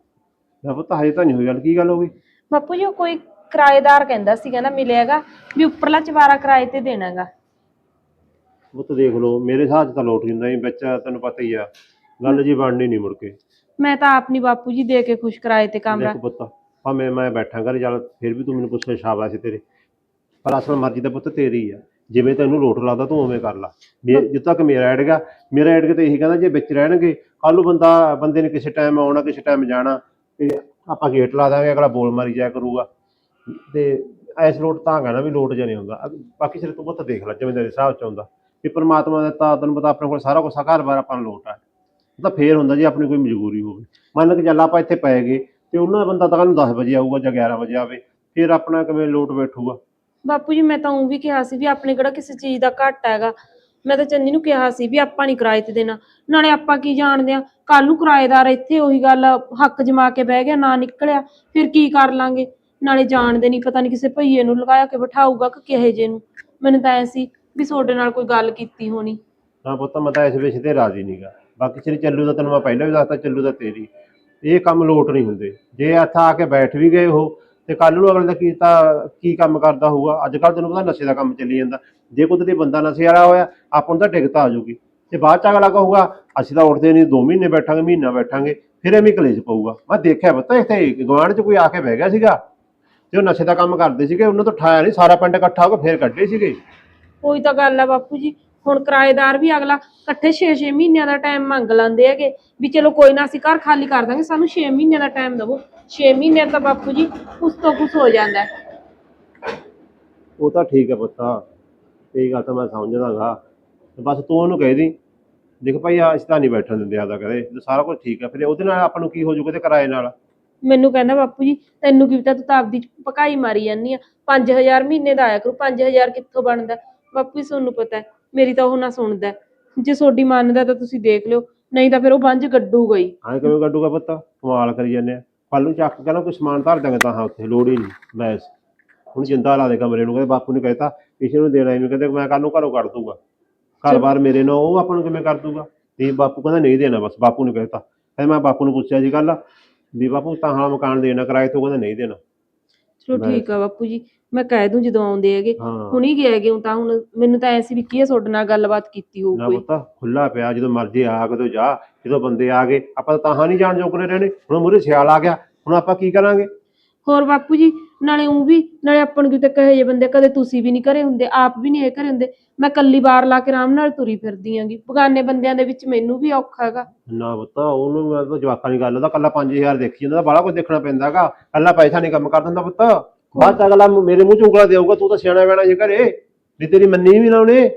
ਨਾ ਪੁੱਤ ਹਜੇ ਤਾਂ ਨਹੀਂ ਹੋਈ ਗੱਲ। ਕੀ ਗੱਲ ਹੋ ਗਈ? ਬਾਪੂ ਜੀ ਉਹ ਕੋਈ ਕਿਰਾਏਦਾਰ ਕਹਿੰਦਾ ਸੀ ਕਹਿੰਦਾ ਮਿਲਿਆਗਾ ਵੀ ਉੱਪਰਲਾ ਚਵਾਰਾ ਕਿਰਾਏ ਤੇ ਦੇਣਾਗਾ। ਪੁੱਤ ਦੇਖ ਲਓ ਮੇਰੇ 'ਚ ਤਾਂ ਲੋਟ ਜਾਂਦਾ ਹੀ ਵਿੱਚ ਤੈਨੂੰ ਪਤਾ ਹੀ ਆ ਗੱਲ ਜੀ ਬਣਨੀ ਨਹੀਂ ਮੁੜ ਕੇ। ਮੈਂ ਤਾਂ ਆਪਣੀ ਬਾਪੂ ਜੀ ਦੇ ਕੇ ਖੁਸ਼ ਕਿਰਾਏ ਤੇ ਕਮਰਾ ਦੇਖ ਪੁੱਤ ਭਾਵੇਂ ਮੈਂ ਬੈਠਾ ਘਰ ਚੱਲ ਫਿਰ ਵੀ ਤੂੰ ਮੈਨੂੰ ਪੁੱਛੇ ਸ਼ਾਬਾਸ਼ ਸੀ ਤੇਰੇ। ਪਰ ਅਸਲ ਮਰਜ਼ੀ ਦਾ ਪੁੱਤ ਤੇਰੀ ਆ। ਜਿਵੇਂ ਤੈਨੂੰ ਲੋਟ ਲੱਗਦਾ ਤੂੰ ਉਵੇਂ ਕਰ ਲਾ। ਮੇ- ਜਿੱਦ ਤੱਕ ਮੇਰਾ ਐਡ ਗਿਆ, ਮੇਰਾ ਐਡ ਕੇ ਤਾਂ ਇਹੀ ਕਹਿੰਦਾ ਜੇ ਵਿੱਚ ਰਹਿਣਗੇ ਕੱਲ ਨੂੰ ਬੰਦਾ, ਬੰਦੇ ਨੇ ਕਿਸੇ ਟਾਈਮ ਆਉਣਾ, ਕਿਸੇ ਟਾਈਮ ਜਾਣਾ, ਤੇ ਆਪਾਂ ਗੇਟ ਲਾ ਦਾਂਗੇ, ਅਗਲਾ ਬੋਲ ਮਾਰੀ ਜਾਇਆ ਕਰੂਗਾ। ਤੇ ਐਸ ਲੋਟ ਤਾਂ ਹੈਗਾ ਨਾ ਵੀ ਲੋਟ ਜਿਹਾ ਨਹੀਂ ਹੁੰਦਾ। ਬਾਕੀ ਸਿਰ ਤੂੰ ਪੁੱਤ ਦੇਖ ਲੈ, ਜਿਵੇਂ ਤੇਰੇ ਹਿਸਾਬ ਚ ਆਉਂਦਾ। ਵੀ ਪਰਮਾਤਮਾ ਦਾ ਤਾਂ ਤੈਨੂੰ ਪਤਾ ਆਪਣੇ ਕੋਲ ਸਾਰਾ ਕੁਝ ਘਰ-ਬਾਰ ਆਪਾਂ ਨੂੰ ਲੋਟ ਆ। ਤਾਂ ਫੇਰ ਹੁੰਦਾ ਜੀ ਆਪਣੀ ਕੋਈ ਮਜਬੂਰੀ ਹੋਵੇ। ਮੰਨ ਕੇ ਚੱਲ ਆਪਾਂ ਇੱਥੇ ਪੈ ਗਏ, ਤੇ ਉਹਨਾਂ ਬੰਦਾ ਤਾਂ ਕੱਲ ਨੂੰ 10 ਵਜੇ ਆਊਗਾ ਜਾਂ 11 ਵਜੇ ਆਵੇ, ਫਿਰ ਆਪਣਾ ਕਿਵੇਂ ਲੋਟ ਬੈਠੂਗਾ? ਬਾਪੂ ਜੀ, ਮੈਂ ਤਾਂ ਉਹ ਵੀ ਕਿਹਾ ਸੀ ਵੀ ਆਪਣੇ ਕਿਹੜਾ ਕਿਸੇ ਚੀਜ਼ ਦਾ ਘੱਟ ਹੈਗਾ। ਮੈਂ ਤਾਂ ਚੰਨੀ ਨੂੰ ਕਿਹਾ ਸੀ ਵੀ ਆਪਾਂ ਨਹੀਂ ਕਿਰਾਏ ਤੇ ਦੇਣਾ। ਨਾਲੇ ਆਪਾਂ ਕੀ ਜਾਣਦੇ ਆ ਕੱਲ ਨੂੰ ਕਿਰਾਏਦਾਰ ਇੱਥੇ ਉਹੀ ਗੱਲ ਹੱਕ ਜਮਾ ਕੇ ਬਹਿ ਗਿਆ, ਨਾ ਨਿਕਲਿਆ, ਫਿਰ ਕੀ ਕਰ ਲਾਂਗੇ? ਨਾਲੇ ਜਾਣਦੇ ਨਹੀਂ ਪਤਾ ਨਹੀਂ ਕਿਸੇ ਭਈਏ ਨੂੰ ਲਗਾਇਆ ਕੇ ਬਿਠਾਊਗਾ ਕਿ ਕਿਹੇ ਜੇ ਨੂੰ। ਮੈਨੂੰ ਤਾਂ ਐ ਸੀ ਵੀ ਤੁਹਾਡੇ ਨਾਲ ਕੋਈ ਗੱਲ ਕੀਤੀ ਹੋਣੀ। ਨਾ ਪੁੱਤ, ਮੈਂ ਤਾਂ ਇਸ ਵਿਸ਼ੇ ਤੇ ਰਾਜ਼ੀ ਨਹੀਂਗਾ ਬਾਕੀ ਚਲੀ ਚੱਲੂ ਦਾ ਤੈਨੂੰ ਮੈਂ ਪਹਿਲਾਂ ਵੀ ਦੱਸਤਾ, ਚੱਲੂ ਦਾ ਤੇਰੀ। ਇਹ ਕੰਮ ਲੋਟ ਨਹੀਂ ਹੁੰਦੇ। ਜੇ ਇੱਥੇ ਆ ਕੇ ਬੈਠ ਵੀ ਗਏ ਉਹ ਤੇ ਕੱਲ ਨੂੰ ਅਗਲੇ ਦਾ ਕੀ ਤਾਂ ਕੀ ਕੰਮ ਕਰਦਾ ਹੋਊਗਾ? ਅੱਜ ਕੱਲ ਤੈਨੂੰ ਪਤਾ ਨਸ਼ੇ ਦਾ ਕੰਮ ਚੱਲੀ ਜਾਂਦਾ। ਜੇ ਕੋਈ ਤੇ ਬੰਦਾ ਨਸ਼ੇ ਵਾਲਾ ਹੋਇਆ, ਆਪਾਂ ਨੂੰ ਤਾਂ ਟਿਕਤਾ ਆ ਜਾਊਗੀ। ਤੇ ਬਾਅਦ ਚ ਅਗਲਾ ਕਹੂਗਾ, ਅਸੀਂ ਤਾਂ ਉੱਠਦੇ ਨਹੀਂ 2 ਮਹੀਨੇ ਬੈਠਾਂਗੇ, ਮਹੀਨਾ ਬੈਠਾਂਗੇ, ਫਿਰ ਐਵੇਂ ਕਲੇਸ਼ ਪਊਗਾ। ਮੈਂ ਦੇਖਿਆ ਪਤਾ, ਇੱਥੇ ਗਵਾਂਢ ਚ ਕੋਈ ਆ ਕੇ ਬਹਿ ਗਿਆ ਸੀਗਾ। ਤੇ ਉਹ ਨਸ਼ੇ ਦਾ ਕੰਮ ਕਰਦੇ ਸੀਗੇ, ਉਹਨਾਂ ਤੋਂ ਠਾਇਆ ਨਹੀਂ ਸਾਰਾ ਪਿੰਡ ਇਕੱਠਾ ਹੋ ਕੇ ਫੇਰ ਕੱਢੇ ਸੀਗੇ। ਕੋਈ ਤਾਂ ਗੱਲ ਆ ਬਾਪੂ ਜੀ। ਹੁਣ ਕਿਰਾਏਦਾਰ ਵੀ ਅਗਲਾ ਇਕੱਠੇ 6-6 ਮਹੀਨਿਆਂ ਦਾ ਟਾਈਮ ਮੰਗ ਲੈਂਦੇ ਹੈਗੇ ਵੀ ਚਲੋ ਕੋਈ ਨਾ ਅਸੀਂ ਘਰ ਖਾਲੀ ਕਰ ਦਾਂਗੇ ਸਾਨੂੰ 6 ਮਹੀਨਿਆਂ ਦਾ ਟਾਈਮ ਦਿਵੋ। 6 ਮਹੀਨਿਆਂ ਤਾਂ ਬਾਪੂ ਜੀ ਉਸ ਤੋਂ ਕੁਝ ਹੋ ਜਾਂਦਾ ਹੈ। ਉਹ ਤਾਂ ਠੀਕ ਹੈ ਪੁੱਤਾ ਇਹ ਗੱਲ ਤਾਂ ਮੈਂ ਸਮਝਦਾਗਾ। ਤੇ ਬਸ ਤੂੰ ਉਹਨੂੰ ਕਹਿ ਦੀ ਦੇਖ ਭਾਈ ਆ ਅਸੀਂ ਤਾਂ ਨਹੀਂ ਬੈਠਣ ਦਿੰਦੇ ਆਦਾ ਕਰੇ ਤੇ ਸਾਰਾ ਕੁਝ ਠੀਕ ਹੈ ਫਿਰ ਉਹਦੇ ਨਾਲ ਆਪਾਂ ਨੂੰ ਕੀ ਹੋ ਜਾਊਗਾ ਤੇ ਕਿਰਾਏ ਨਾਲ? ਮੈਨੂੰ ਕਹਿੰਦਾ ਬਾਪੂ ਜੀ ਤੈਨੂੰ ਕੀ ਪਤਾ ਤੂੰ ਤਾਂ ਆਪਦੀ ਪਕਾਈ ਮਾਰੀ ਜਾਂਦੀ ਆ। 5000 ਮਹੀਨੇ ਦਾ ਆਇਆ ਕਰੂ 5000 ਕਿੱਥੋਂ ਬਣਦਾ? ਬਾਪੂ ਜੀ ਤੁਹਾਨੂੰ ਪਤਾ ਹੈ। ਮੇਰੀ ਤਾਂ ਉਹ ਨਾ ਸੁਣਦਾ। ਹੈ। ਜੇ ਤੁਹਾਡੀ ਮੰਨਦਾ ਤਾਂ ਤੁਸੀਂ ਦੇਖ ਲਿਓ, ਨਹੀਂ ਤਾਂ ਫਿਰ ਉਹ ਬੰਜ ਗੱਡੂ ਗਈ ਐਂ ਕਿਵੇਂ ਕੱਢੂਗਾ ਪੁੱਤ? ਕਮਾਲ ਕਰੀ ਜਾਂਦੇ ਆ। ਕੱਲ ਨੂੰ ਚੱਕ ਕੇ ਨਾ ਕੋਈ ਸਮਾਨ ਧਰ ਦਾਂਗੇ ਤਾਂ ਹਾਂ, ਉੱਥੇ ਲੋੜ ਹੀ ਨਹੀਂ, ਬੈਸ। ਹੁਣ ਜਿੰਦਾ ਲਾ ਦੇ ਕਮਰੇ ਨੂੰ, ਕਹਿੰਦੇ ਬਾਪੂ ਨੇ ਕਹਿਤਾ, ਕਿਸੇ ਨੂੰ ਦੇਣਾ ਹੀ ਨਹੀਂ, ਕਹਿੰਦੇ ਮੈਂ ਕੱਲ ਨੂੰ ਘਰੋਂ ਕੱਢ ਦੂੰਗਾ। ਘਰ-ਬਾਰ ਮੇਰੇ ਨਾਲ ਉਹ ਆਪਾਂ ਨੂੰ ਕਿਵੇਂ ਕਰ ਦੂਗਾ? ਤੇ ਬਾਪੂ ਕਹਿੰਦਾ ਨਹੀਂ ਦੇਣਾ ਬਸ, ਬਾਪੂ ਨੇ ਕਹਿਤਾ। ਫਿਰ ਮੈਂ ਬਾਪੂ ਨੂੰ ਪੁੱਛਿਆ ਜੀ ਕੱਲ ਵੀ ਬਾਪੂ ਤਾਂ ਹਾਂ ਮਕਾਨ ਦੇਣਾ, ਕਿਰਾਏ ਤੋਂ ਕਹਿੰਦਾ ਨਹੀਂ ਦੇਣਾ। ਚਲੋ। ਠੀਕ ਆ ਬਾਪੂ ਜੀ ਮੈਂ ਕਹਿ ਦੂੰ ਜਦੋਂ ਆਉਂਦੇ ਹੈਗੇ। ਹਾਂ। ਹੁਣੀ ਗਏ ਹੈਗੇ ਊਂ ਤਾਂ ਹੁਣ ਮੈਨੂੰ ਤਾਂ ਐ ਸੀ ਵੀ ਕੀ ਹੈ ਤੁਹਾਡੇ ਨਾਲ ਗੱਲਬਾਤ ਕੀਤੀ ਹੋਊ ਨਾ ਕੋਈ। ਪੁੱਤ ਖੁੱਲਾ ਪਿਆ ਜਦੋਂ ਮਰਜ਼ੀ ਆ ਕਦੋਂ ਜਾ ਜਦੋਂ ਬੰਦੇ ਆ ਗਏ ਆਪਾਂ ਤਾਂ ਹਾਂ ਨਹੀਂ ਜਾਣ ਜੋਗਰੇ ਰਹਿਣੇ ਹੁਣ ਮੂਰੇ ਸਿਆਲ ਆ ਗਿਆ ਹੁਣ ਆਪਾਂ ਕੀ ਕਰਾਂਗੇ? ਹੋਰ ਬਾਪੂ ਜੀ ਨਾਲੇ ਉਹ ਵੀ ਨਾਲੇ ਆਪਾਂ ਨੂੰ ਕਿਤੇ ਕਹੇ ਜੇ ਬੰਦੇ ਕਦੇ ਤੁਸੀਂ ਵੀ ਨਹੀਂ ਘਰੇ ਹੁੰਦੇ ਆਪ ਵੀ ਨਹੀਂ ਇਹ ਘਰੇ ਹੁੰਦੇ। ਮੈਂ ਕੱਲੀ ਬਾਰ ਲਾ ਕੇ ਆਰਾਮ ਨਾਲ ਤੁਰੀ ਫਿਰਦੀ ਆਂਗੀ। ਬਗਾਨੇ ਬੰਦਿਆਂ ਦੇ ਵਿੱਚ ਮੈਨੂੰ ਵੀ ਔਖਾ ਹੈਗਾ। ਨਾ ਪੁੱਤ ਉਹਨੂੰ ਮੈਂ ਤਾਂ ਜਵਾਕਾਂ ਦੀ ਗੱਲ ਉਹਦਾ ਕੱਲਾ 5000 ਦੇਖੀ ਜਾਂਦਾ ਬਾਹਲਾ ਕੁਝ ਦੇਖਣਾ ਪੈਂਦਾਗਾ ਕੱਲਾ ਪੈਸਾ ਨਹੀਂ ਕੰਮ ਕਰ ਦਿੰਦਾ ਪੁੱਤ। ਬਾਅਦ ਚ ਅਗਲਾ ਮੇਰੇ ਮੂੰਹ ਚ ਉਂਗਲਾ ਦੇਊਗਾ ਤੂੰ ਤਾਂ ਸਿਆਣਾ ਬੈਣਾ ਜੇ ਘਰੇ। ਵੀ ਤੇਰੀ ਮੰਨੀ ਵੀ ਨਾ ਉਹਨੇ।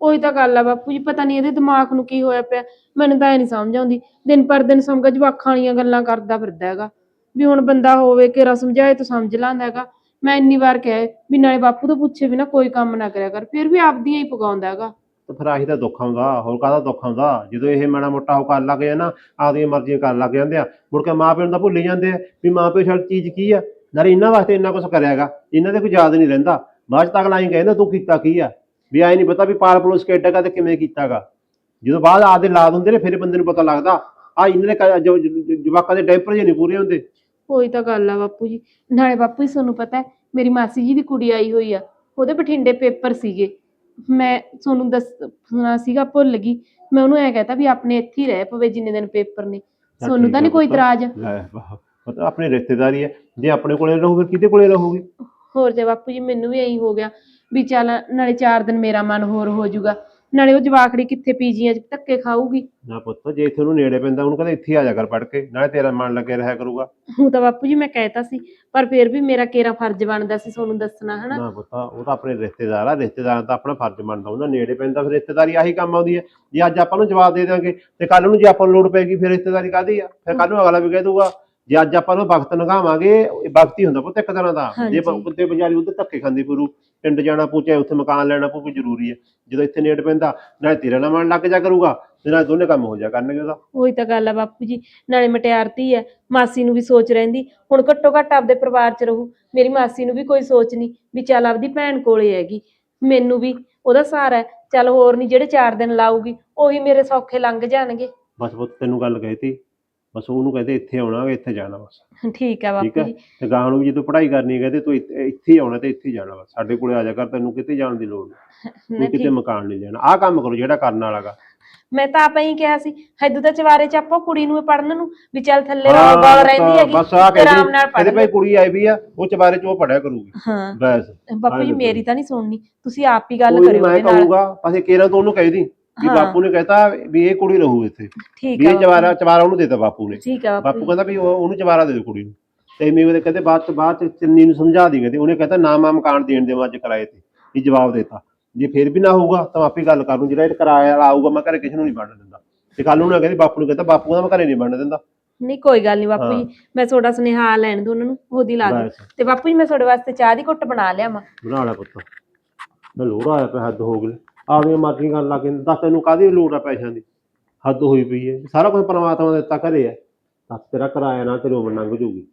ਉਹੀ ਤਾਂ ਗੱਲ ਆ ਬਾਪੂ ਜੀ ਪਤਾ ਨਹੀਂ ਇਹਦੇ ਦਿਮਾਗ ਨੂੰ ਕੀ ਹੋਇਆ ਪਿਆ। ਮੈਨੂੰ ਤਾਂ ਇਹ ਨਹੀਂ ਸਮਝ ਆਉਂਦੀ। ਦਿਨ ਪਰ ਦਿਨ ਸਮਝ ਜਵਾਕਾਂ ਵਾਲੀਆਂ ਗੱਲਾਂ ਕਰਦਾ ਫਿਰਦਾ ਹੈਗਾ। ਵੀ ਹੁਣ ਬੰਦਾ ਹੋਵੇ ਕਿਰਾ ਸਮਝਾਏ ਤਾਂ ਸਮਝ ਲਾਂਦਾ ਹੈਗਾ। ਮੈਂ ਇੰਨੀ ਵਾਰ ਕਿਹਾ ਹੈ ਵੀ ਨਾਲੇ ਬਾਪੂ ਤੋਂ ਪੁੱਛੇ ਵੀ ਨਾ ਕੋਈ ਕੰਮ ਨਾ ਕਰਿਆ ਕਰ, ਫਿਰ ਵੀ ਆਪਦੀਆਂ ਹੀ ਪਕਾਉਂਦਾ ਹੈਗਾ। ਤੇ ਫਿਰ ਆਹੀ ਤਾਂ ਦੁੱਖ ਆਉਂਦਾ, ਹੋਰ ਕਾਹਦਾ ਦੁੱਖ ਆਉਂਦਾ? ਜਦੋਂ ਇਹ ਮਾੜਾ ਮੋਟਾ ਉਹ ਕਰਨ ਲੱਗ ਗਿਆ ਨਾ ਆਪਦੀਆਂ ਮਰਜ਼ੀਆਂ ਕਰਨ ਲੱਗ ਜਾਂਦੇ ਆ, ਮੁੜ ਕੇ ਮਾਂ ਪਿਓ ਨੂੰ ਤਾਂ ਭੁੱਲ ਹੀ ਜਾਂਦੇ ਆ ਵੀ ਮਾਂ ਪਿਓ ਛੜ ਚੀਜ਼ ਕੀ ਆ? ਨਾਲੇ ਇਹਨਾਂ ਵਾਸਤੇ ਇੰਨਾ ਕੁਝ ਕਰਿਆਗਾ ਇਹਨਾਂ ਦੇ ਕੋਈ ਯਾਦ ਨਹੀਂ ਰਹਿੰਦਾ। ਬਾਅਦ ਚ ਤਾਂ ਅਗਲਾ ਹੀ ਕਹਿੰਦਾ, ਤੂੰ ਕੀਤਾ ਕੀ ਆ? ਵੀ ਆਏ ਨਹੀਂ ਪਤਾ ਵੀ ਪਾਲ ਪਲੋਸ ਕਿੱਡਾਗਾ ਤੇ ਕਿਵੇਂ ਕੀਤਾਗਾ ਜਦੋਂ ਬਾਅਦ ਆਦੇ ਲਾਦ ਹੁੰਦੇ ਨੇ, ਫਿਰ ਬੰਦੇ ਨੂੰ ਪਤਾ ਲੱਗਦਾ ਆ ਇਹਨਾਂ ਦੇ ਕ- ਜੋ- ਜੋ- ਜਵਾਕਾਂ ਦੇ ਡਾਈਪਰ ਜੇ ਨਹੀਂ ਪੂਰੇ ਹੁੰਦੇ। ਉਹੀ ਤਾਂ ਗੱਲ ਆ ਬਾਪੂ ਜੀ। ਨਾਲੇ ਬਾਪੂ ਜੀ ਤੁਹਾਨੂੰ ਪਤਾ ਹੈ ਮੇਰੀ ਮਾਸੀ ਜੀ ਦੀ ਕੁੜੀ ਆਈ ਹੋਈ ਆ। ਉਹਦੇ ਬਠਿੰਡੇ ਪੇਪਰ ਸੀਗੇ। ਮੈਂ ਤੁਹਾਨੂੰ ਦੱਸਣਾ ਸੀਗਾ ਭੁੱਲ ਗਈ। ਮੈਂ ਉਹਨੂੰ ਐ ਕਹਤਾ ਵੀ ਆਪਣੇ ਇੱਥੇ ਹੀ ਰਹਿ ਪਵੇ ਜਿੰਨੇ ਦਿਨ ਪੇਪਰ ਨੇ। ਤੁਹਾਨੂੰ ਤਾਂ ਨਹੀਂ ਕੋਈ। ਇਤਰਾਜ਼? ਲੈ ਵਾਹ ਪਤਾ ਆਪਣੀ ਰਿਸ਼ਤੇਦਾਰੀ ਹੈ ਜੇ ਆਪਣੇ ਕੋਲੇ ਰਹੂ ਫਿਰ ਕਿਹਦੇ ਕੋਲੇ ਰਹੂਗੀ? ਹੋਰ ਜੇ ਬਾਪੂ ਜੀ ਮੈਨੂੰ ਵੀ ਐਂ ਹੋ ਗਿਆ ਵੀ ਚੱਲ ਨਾਲੇ 4 ਦਿਨ ਮੇਰਾ ਮਨ ਹੋਰ ਹੋ ਜਾਊਗਾ। ਨਾਲੇ ਉਹ ਜਵਾਕੜੀ ਕਿੱਥੇ ਪੀਜੀਆਂ ਚ ਧੱਕੇ ਖਾਊਗੀ? ਨਾ ਪੁੱਤ ਜੇ ਇੱਥੇ ਉਹਨੂੰ ਨੇੜੇ ਪੈਂਦਾ ਉਹਨੂੰ ਕਹਿੰਦਾ ਇੱਥੇ ਹੀ ਆ ਜਾ ਕਰ ਪੜ ਕੇ ਨਾਲੇ ਤੇਰਾ ਮਨ ਲੱਗੇ ਰਿਹਾ ਕਰੂਗਾ। ਹੁਣ ਤਾਂ ਬਾਪੂ ਜੀ ਮੈਂ ਕਹਿਤਾ ਸੀ ਪਰ ਫਿਰ ਵੀ ਮੇਰਾ ਕੇਰਾ ਫਰਜ਼ ਬਣਦਾ ਸੀ ਤੁਹਾਨੂੰ ਦੱਸਣਾ ਹਨਾ? ਨਾ ਪੁੱਤ ਉਹ ਤਾਂ ਆਪਣੇ ਰਿਸ਼ਤੇਦਾਰ ਆ ਰਿਸ਼ਤੇਦਾਰਾਂ ਦਾ ਆਪਣਾ ਫਰਜ਼ ਬਣਦਾ ਉਹਨਾਂ ਨੇੜੇ ਪੈਂਦਾ ਫਿਰ ਰਿਸ਼ਤੇਦਾਰੀ ਆਹੀ ਕੰਮ ਆਉਂਦੀ ਹੈ। ਜੇ ਅੱਜ ਆਪਾਂ ਨੂੰ ਜਵਾਬ ਦੇ ਦਿਆਂਗੇ ਤੇ ਕੱਲ ਨੂੰ ਜੇ ਆਪਾਂ ਨੂੰ ਲੋੜ ਪੈਗੀ ਫਿਰ ਰਿਸ਼ਤੇਦਾਰੀ ਕਾਦੀ ਆ? ਫਿਰ ਕੱਲ ਨੂੰ ਅਗਲਾ ਵੀ ਕਹਿ ਦੂਗਾ ਜੇ ਅੱਜ ਆਪਾਂ ਨੂੰ ਵਕਤ ਲੰਘਾਵਾਂਗੇ ਇਹ ਵਕਤ ਹੀ ਹੁੰਦਾ ਪੁੱਤ ਇੱਕ ਤਰ੍ਹਾਂ ਦਾ। ਜੇ। ਕੁੱਤੇ ਬਜ਼ਾਰੀ ਉੱਤੇ ਧੱਕੇ ਖਾਂਦੀ ਪੂਰੂ ਪਿੰਡ ਜਾਣਾ ਪਊ ਚਾਹੇ ਉੱਥੇ ਮਕਾਨ ਲੈਣਾ ਪਊ ਕੋਈ ਜ਼ਰੂਰੀ ਹੈ। ਜਦੋਂ ਇੱਥੇ ਨੇੜੇ ਪੈਂਦਾ ਨਾਲੇ ਤੇਰਾ ਨਾ ਮਨ ਲੱਗ ਜਾ ਕਰੂਗਾ ਤੇ ਨਾਲੇ ਦੋਨੇ ਕੰਮ ਹੋ ਜਾ ਕਰਨਗੇ ਉਹਦਾ। ਉਹੀ ਤਾਂ ਗੱਲ ਆ ਬਾਪੂ ਜੀ ਨਾਲੇ ਮਟਿਆਰਤੀ ਹੈ ਮਾਸੀ ਨੂੰ ਵੀ ਸੋਚ ਰਹਿੰਦੀ ਹੁਣ ਘੱਟੋ ਘੱਟ ਆਪਦੇ ਪਰਿਵਾਰ 'ਚ ਰਹੂ ਮੇਰੀ ਮਾਸੀ ਨੂੰ ਵੀ ਕੋਈ ਸੋਚ ਨਹੀਂ ਵੀ ਚੱਲ ਆਪਦੀ ਭੈਣ ਕੋਲੇ ਹੈਗੀ ਮੈਨੂੰ ਵੀ ਉਹਦਾ ਸਹਾਰਾ ਹੈ ਚੱਲ ਹੋਰ ਨਹੀਂ ਜਿਹੜੇ 4 ਦਿਨ ਲਾਊਗੀ ਉਹੀ ਮੇਰੇ ਸੌਖੇ ਲੰਘ ਜਾਣਗੇ। ਬਸ ਪੁੱਤ ਤੈਨੂੰ ਗੱਲ ਕਹੀਤੀ ਬਸ ਉਹਨੂੰ ਕਹਿੰਦੇ ਇੱਥੇ ਆਉਣਾ ਇੱਥੇ ਜਾਣਾ ਬਸ ਠੀਕ ਹੈ ਠੀਕ ਬਾਪੂ ਹੈ ਜੀ। ਤੇ ਗਾਂ ਨੂੰ ਵੀ ਜੇ ਤੂੰ ਪੜ੍ਹਾਈ ਕਰਨੀ ਹੈ ਕਹਿੰਦੇ ਤੂੰ ਇੱਥੇ ਇੱਥੇ ਹੀ ਆਉਣਾ ਤੇ ਇੱਥੇ ਹੀ ਜਾਣਾ ਬਸ ਸਾਡੇ ਕੋਲੇ ਆ ਜਾ ਕਰ ਤੈਨੂੰ ਕਿਤੇ ਜਾਣ ਦੀ ਲੋੜ ਨਹੀਂ। ਤੂੰ ਕਿਤੇ ਠੀਕ। ਮਕਾਨ ਨਹੀਂ ਲੈਣਾ। ਆਹ ਕੰਮ ਕਰੋ ਜਿਹੜਾ ਕਰਨ ਵਾਲਾਗਾ ਮੈਂ ਤਾਂ ਆਪਾਂ ਹੀ ਕਿਹਾ ਸੀ ਹੈਦੂ ਤਾਂ ਚਵਾਰੇ 'ਚ ਆਪਾਂ ਕੁੜੀ ਨੂੰ ਪੜਨ ਨੂੰ ਵੀ ਚੱਲ ਥੱਲੇ ਰੌਲ ਗੌਲ ਰਹਿੰਦੀ ਹੈਗੀ ਬਸ ਆ ਤੇ ਆਰਾਮ ਨਾਲ ਕਹਿੰਦੇ ਪੜ੍ਹ ਭਾਈ ਕੁੜੀ ਆਈ ਵੀ ਆ ਉਹ ਚਬਾਰੇ ਚ ਉਹ ਪੜਿਆ ਕਰੂਗੀ। ਹਾਂ। ਬਸ। ਬਾਪੂ ਜੀ ਮੇਰੀ ਤਾਂ ਨਹੀਂ ਸੁਣਨੀ। ਤੁਸੀਂ ਆਪ ਹੀ ਗੱਲ ਕੋਈ ਕਰਿਓ ਮੈਂ ਉਹਦੇ ਨਾਲ। ਕਹੂੰਗਾ ਪਾਸੇ ਕੇਰਾ ਤੋਂ ਉਹਨੂੰ ਕਹਿ ਦੀ ਵੀ ਹਾਂ। ਬਾਪੂ ਨੇ ਕਹਿਤਾ ਵੀ ਇਹ ਕੁੜੀ ਰਹੂ ਇੱਥੇ। ਠੀਕ ਵੀ ਹੈ ਇਹ ਚਵਾਰਾ ਚਵਾਰਾ ਉਹਨੂੰ ਦੇਤਾ ਬਾਪੂ ਨੇ। ਠੀਕ ਹੈ ਬਾਪੂ। ਕਹਿੰਦਾ ਵੀ ਉਹ- ਉਹਨੂੰ ਚਵਾਰਾ ਦੇ ਦੇ ਕੁੜੀ ਨੂੰ। ਤੇ ਐਵੇਂ ਉਹਦੇ ਕਹਿੰਦੇ ਬਾਅਦ ਚ ਬਾਅਦ ਚ ਚੰਨੀ ਨੂੰ ਸਮਝਾ ਦੀ ਕਹਿੰਦੇ। ਉਹਨੇ ਕਹਿੰਦਾ ਨਾ ਮੈਂ ਮਕਾਨ ਦੇਣ ਦੇਵਾਂ ਅੱਜ ਕਿਰਾਏ ਤੇ ਇਹ ਜਵਾਬ ਦੇਤਾ। ਜੇ ਫਿਰ ਵੀ ਨਾ ਹੋਊਗਾ ਤਾਂ ਆਪੇ ਗੱਲ ਕਰ ਲੂੰ ਜਿਹੜਾ ਇਹ ਕਿਰਾਇਆ ਵਾਲਾ ਆਊਗਾ ਮੈਂ ਘਰੇ ਕਿਸੇ ਨੂੰ ਨਹੀਂ ਬਣਨ ਦਿੰਦਾ। ਤੇ ਕੱਲ ਨੂੰ ਨਾ ਕਹਿੰਦੀ ਬਾਪੂ ਨੂੰ ਕਹਿੰਦਾ ਬਾਪੂ ਕਹਿੰਦਾ ਮੈਂ ਘਰੇ ਨਹੀਂ ਬਣਨ ਦਿੰਦਾ। ਨਹੀਂ ਕੋਈ ਗੱਲ ਨਹੀਂ ਬਾਪੂ। ਜੀ। ਮੈਂ ਤੁਹਾਡਾ ਸੁਨੇਹਾ ਲੈਣ ਦੂੰ ਉਹਨਾਂ ਨੂੰ ਉਹਦੀ ਲਾ ਦੂੰ ਬਸ। ਤੇ ਬਾਪੂ ਜੀ ਮੈਂ ਤੁਹਾਡੇ ਵਾਸਤੇ ਚਾਹ ਦੀ ਘੁੱਟ ਬਣਾ ਲਿਆਵਾਂ ਬਣਾ ਲੈ ਪੁੱਤ। ਮੈਂ ਲੋੜਾ ਆਇਆ ਪਿਆ ਹੱਦ ਹੋ ਗਈ। ਆਪਦੀਆਂ ਮਰਜ਼ੀ ਕਰਨ ਲੱਗ ਜਾਂਦੇ। ਦੱਸ ਤੈਨੂੰ ਕਾਹਦੀ ਲੋੜ ਆ ਪੈਸਿਆਂ ਦੀ? ਹੱਦ ਹੋਈ ਪਈ ਹੈ ਸਾਰਾ ਕੁਝ ਪਰਮਾਤਮਾ ਨੇ ਦਿੱਤਾ ਘਰੇ ਹੈ ਦੱਸ ਤੇਰਾ ਕਿਰਾਇਆ ਨਾ ਤੇਰੇ ਉਮਰ ਲੰਘ ਜੂਗੀ।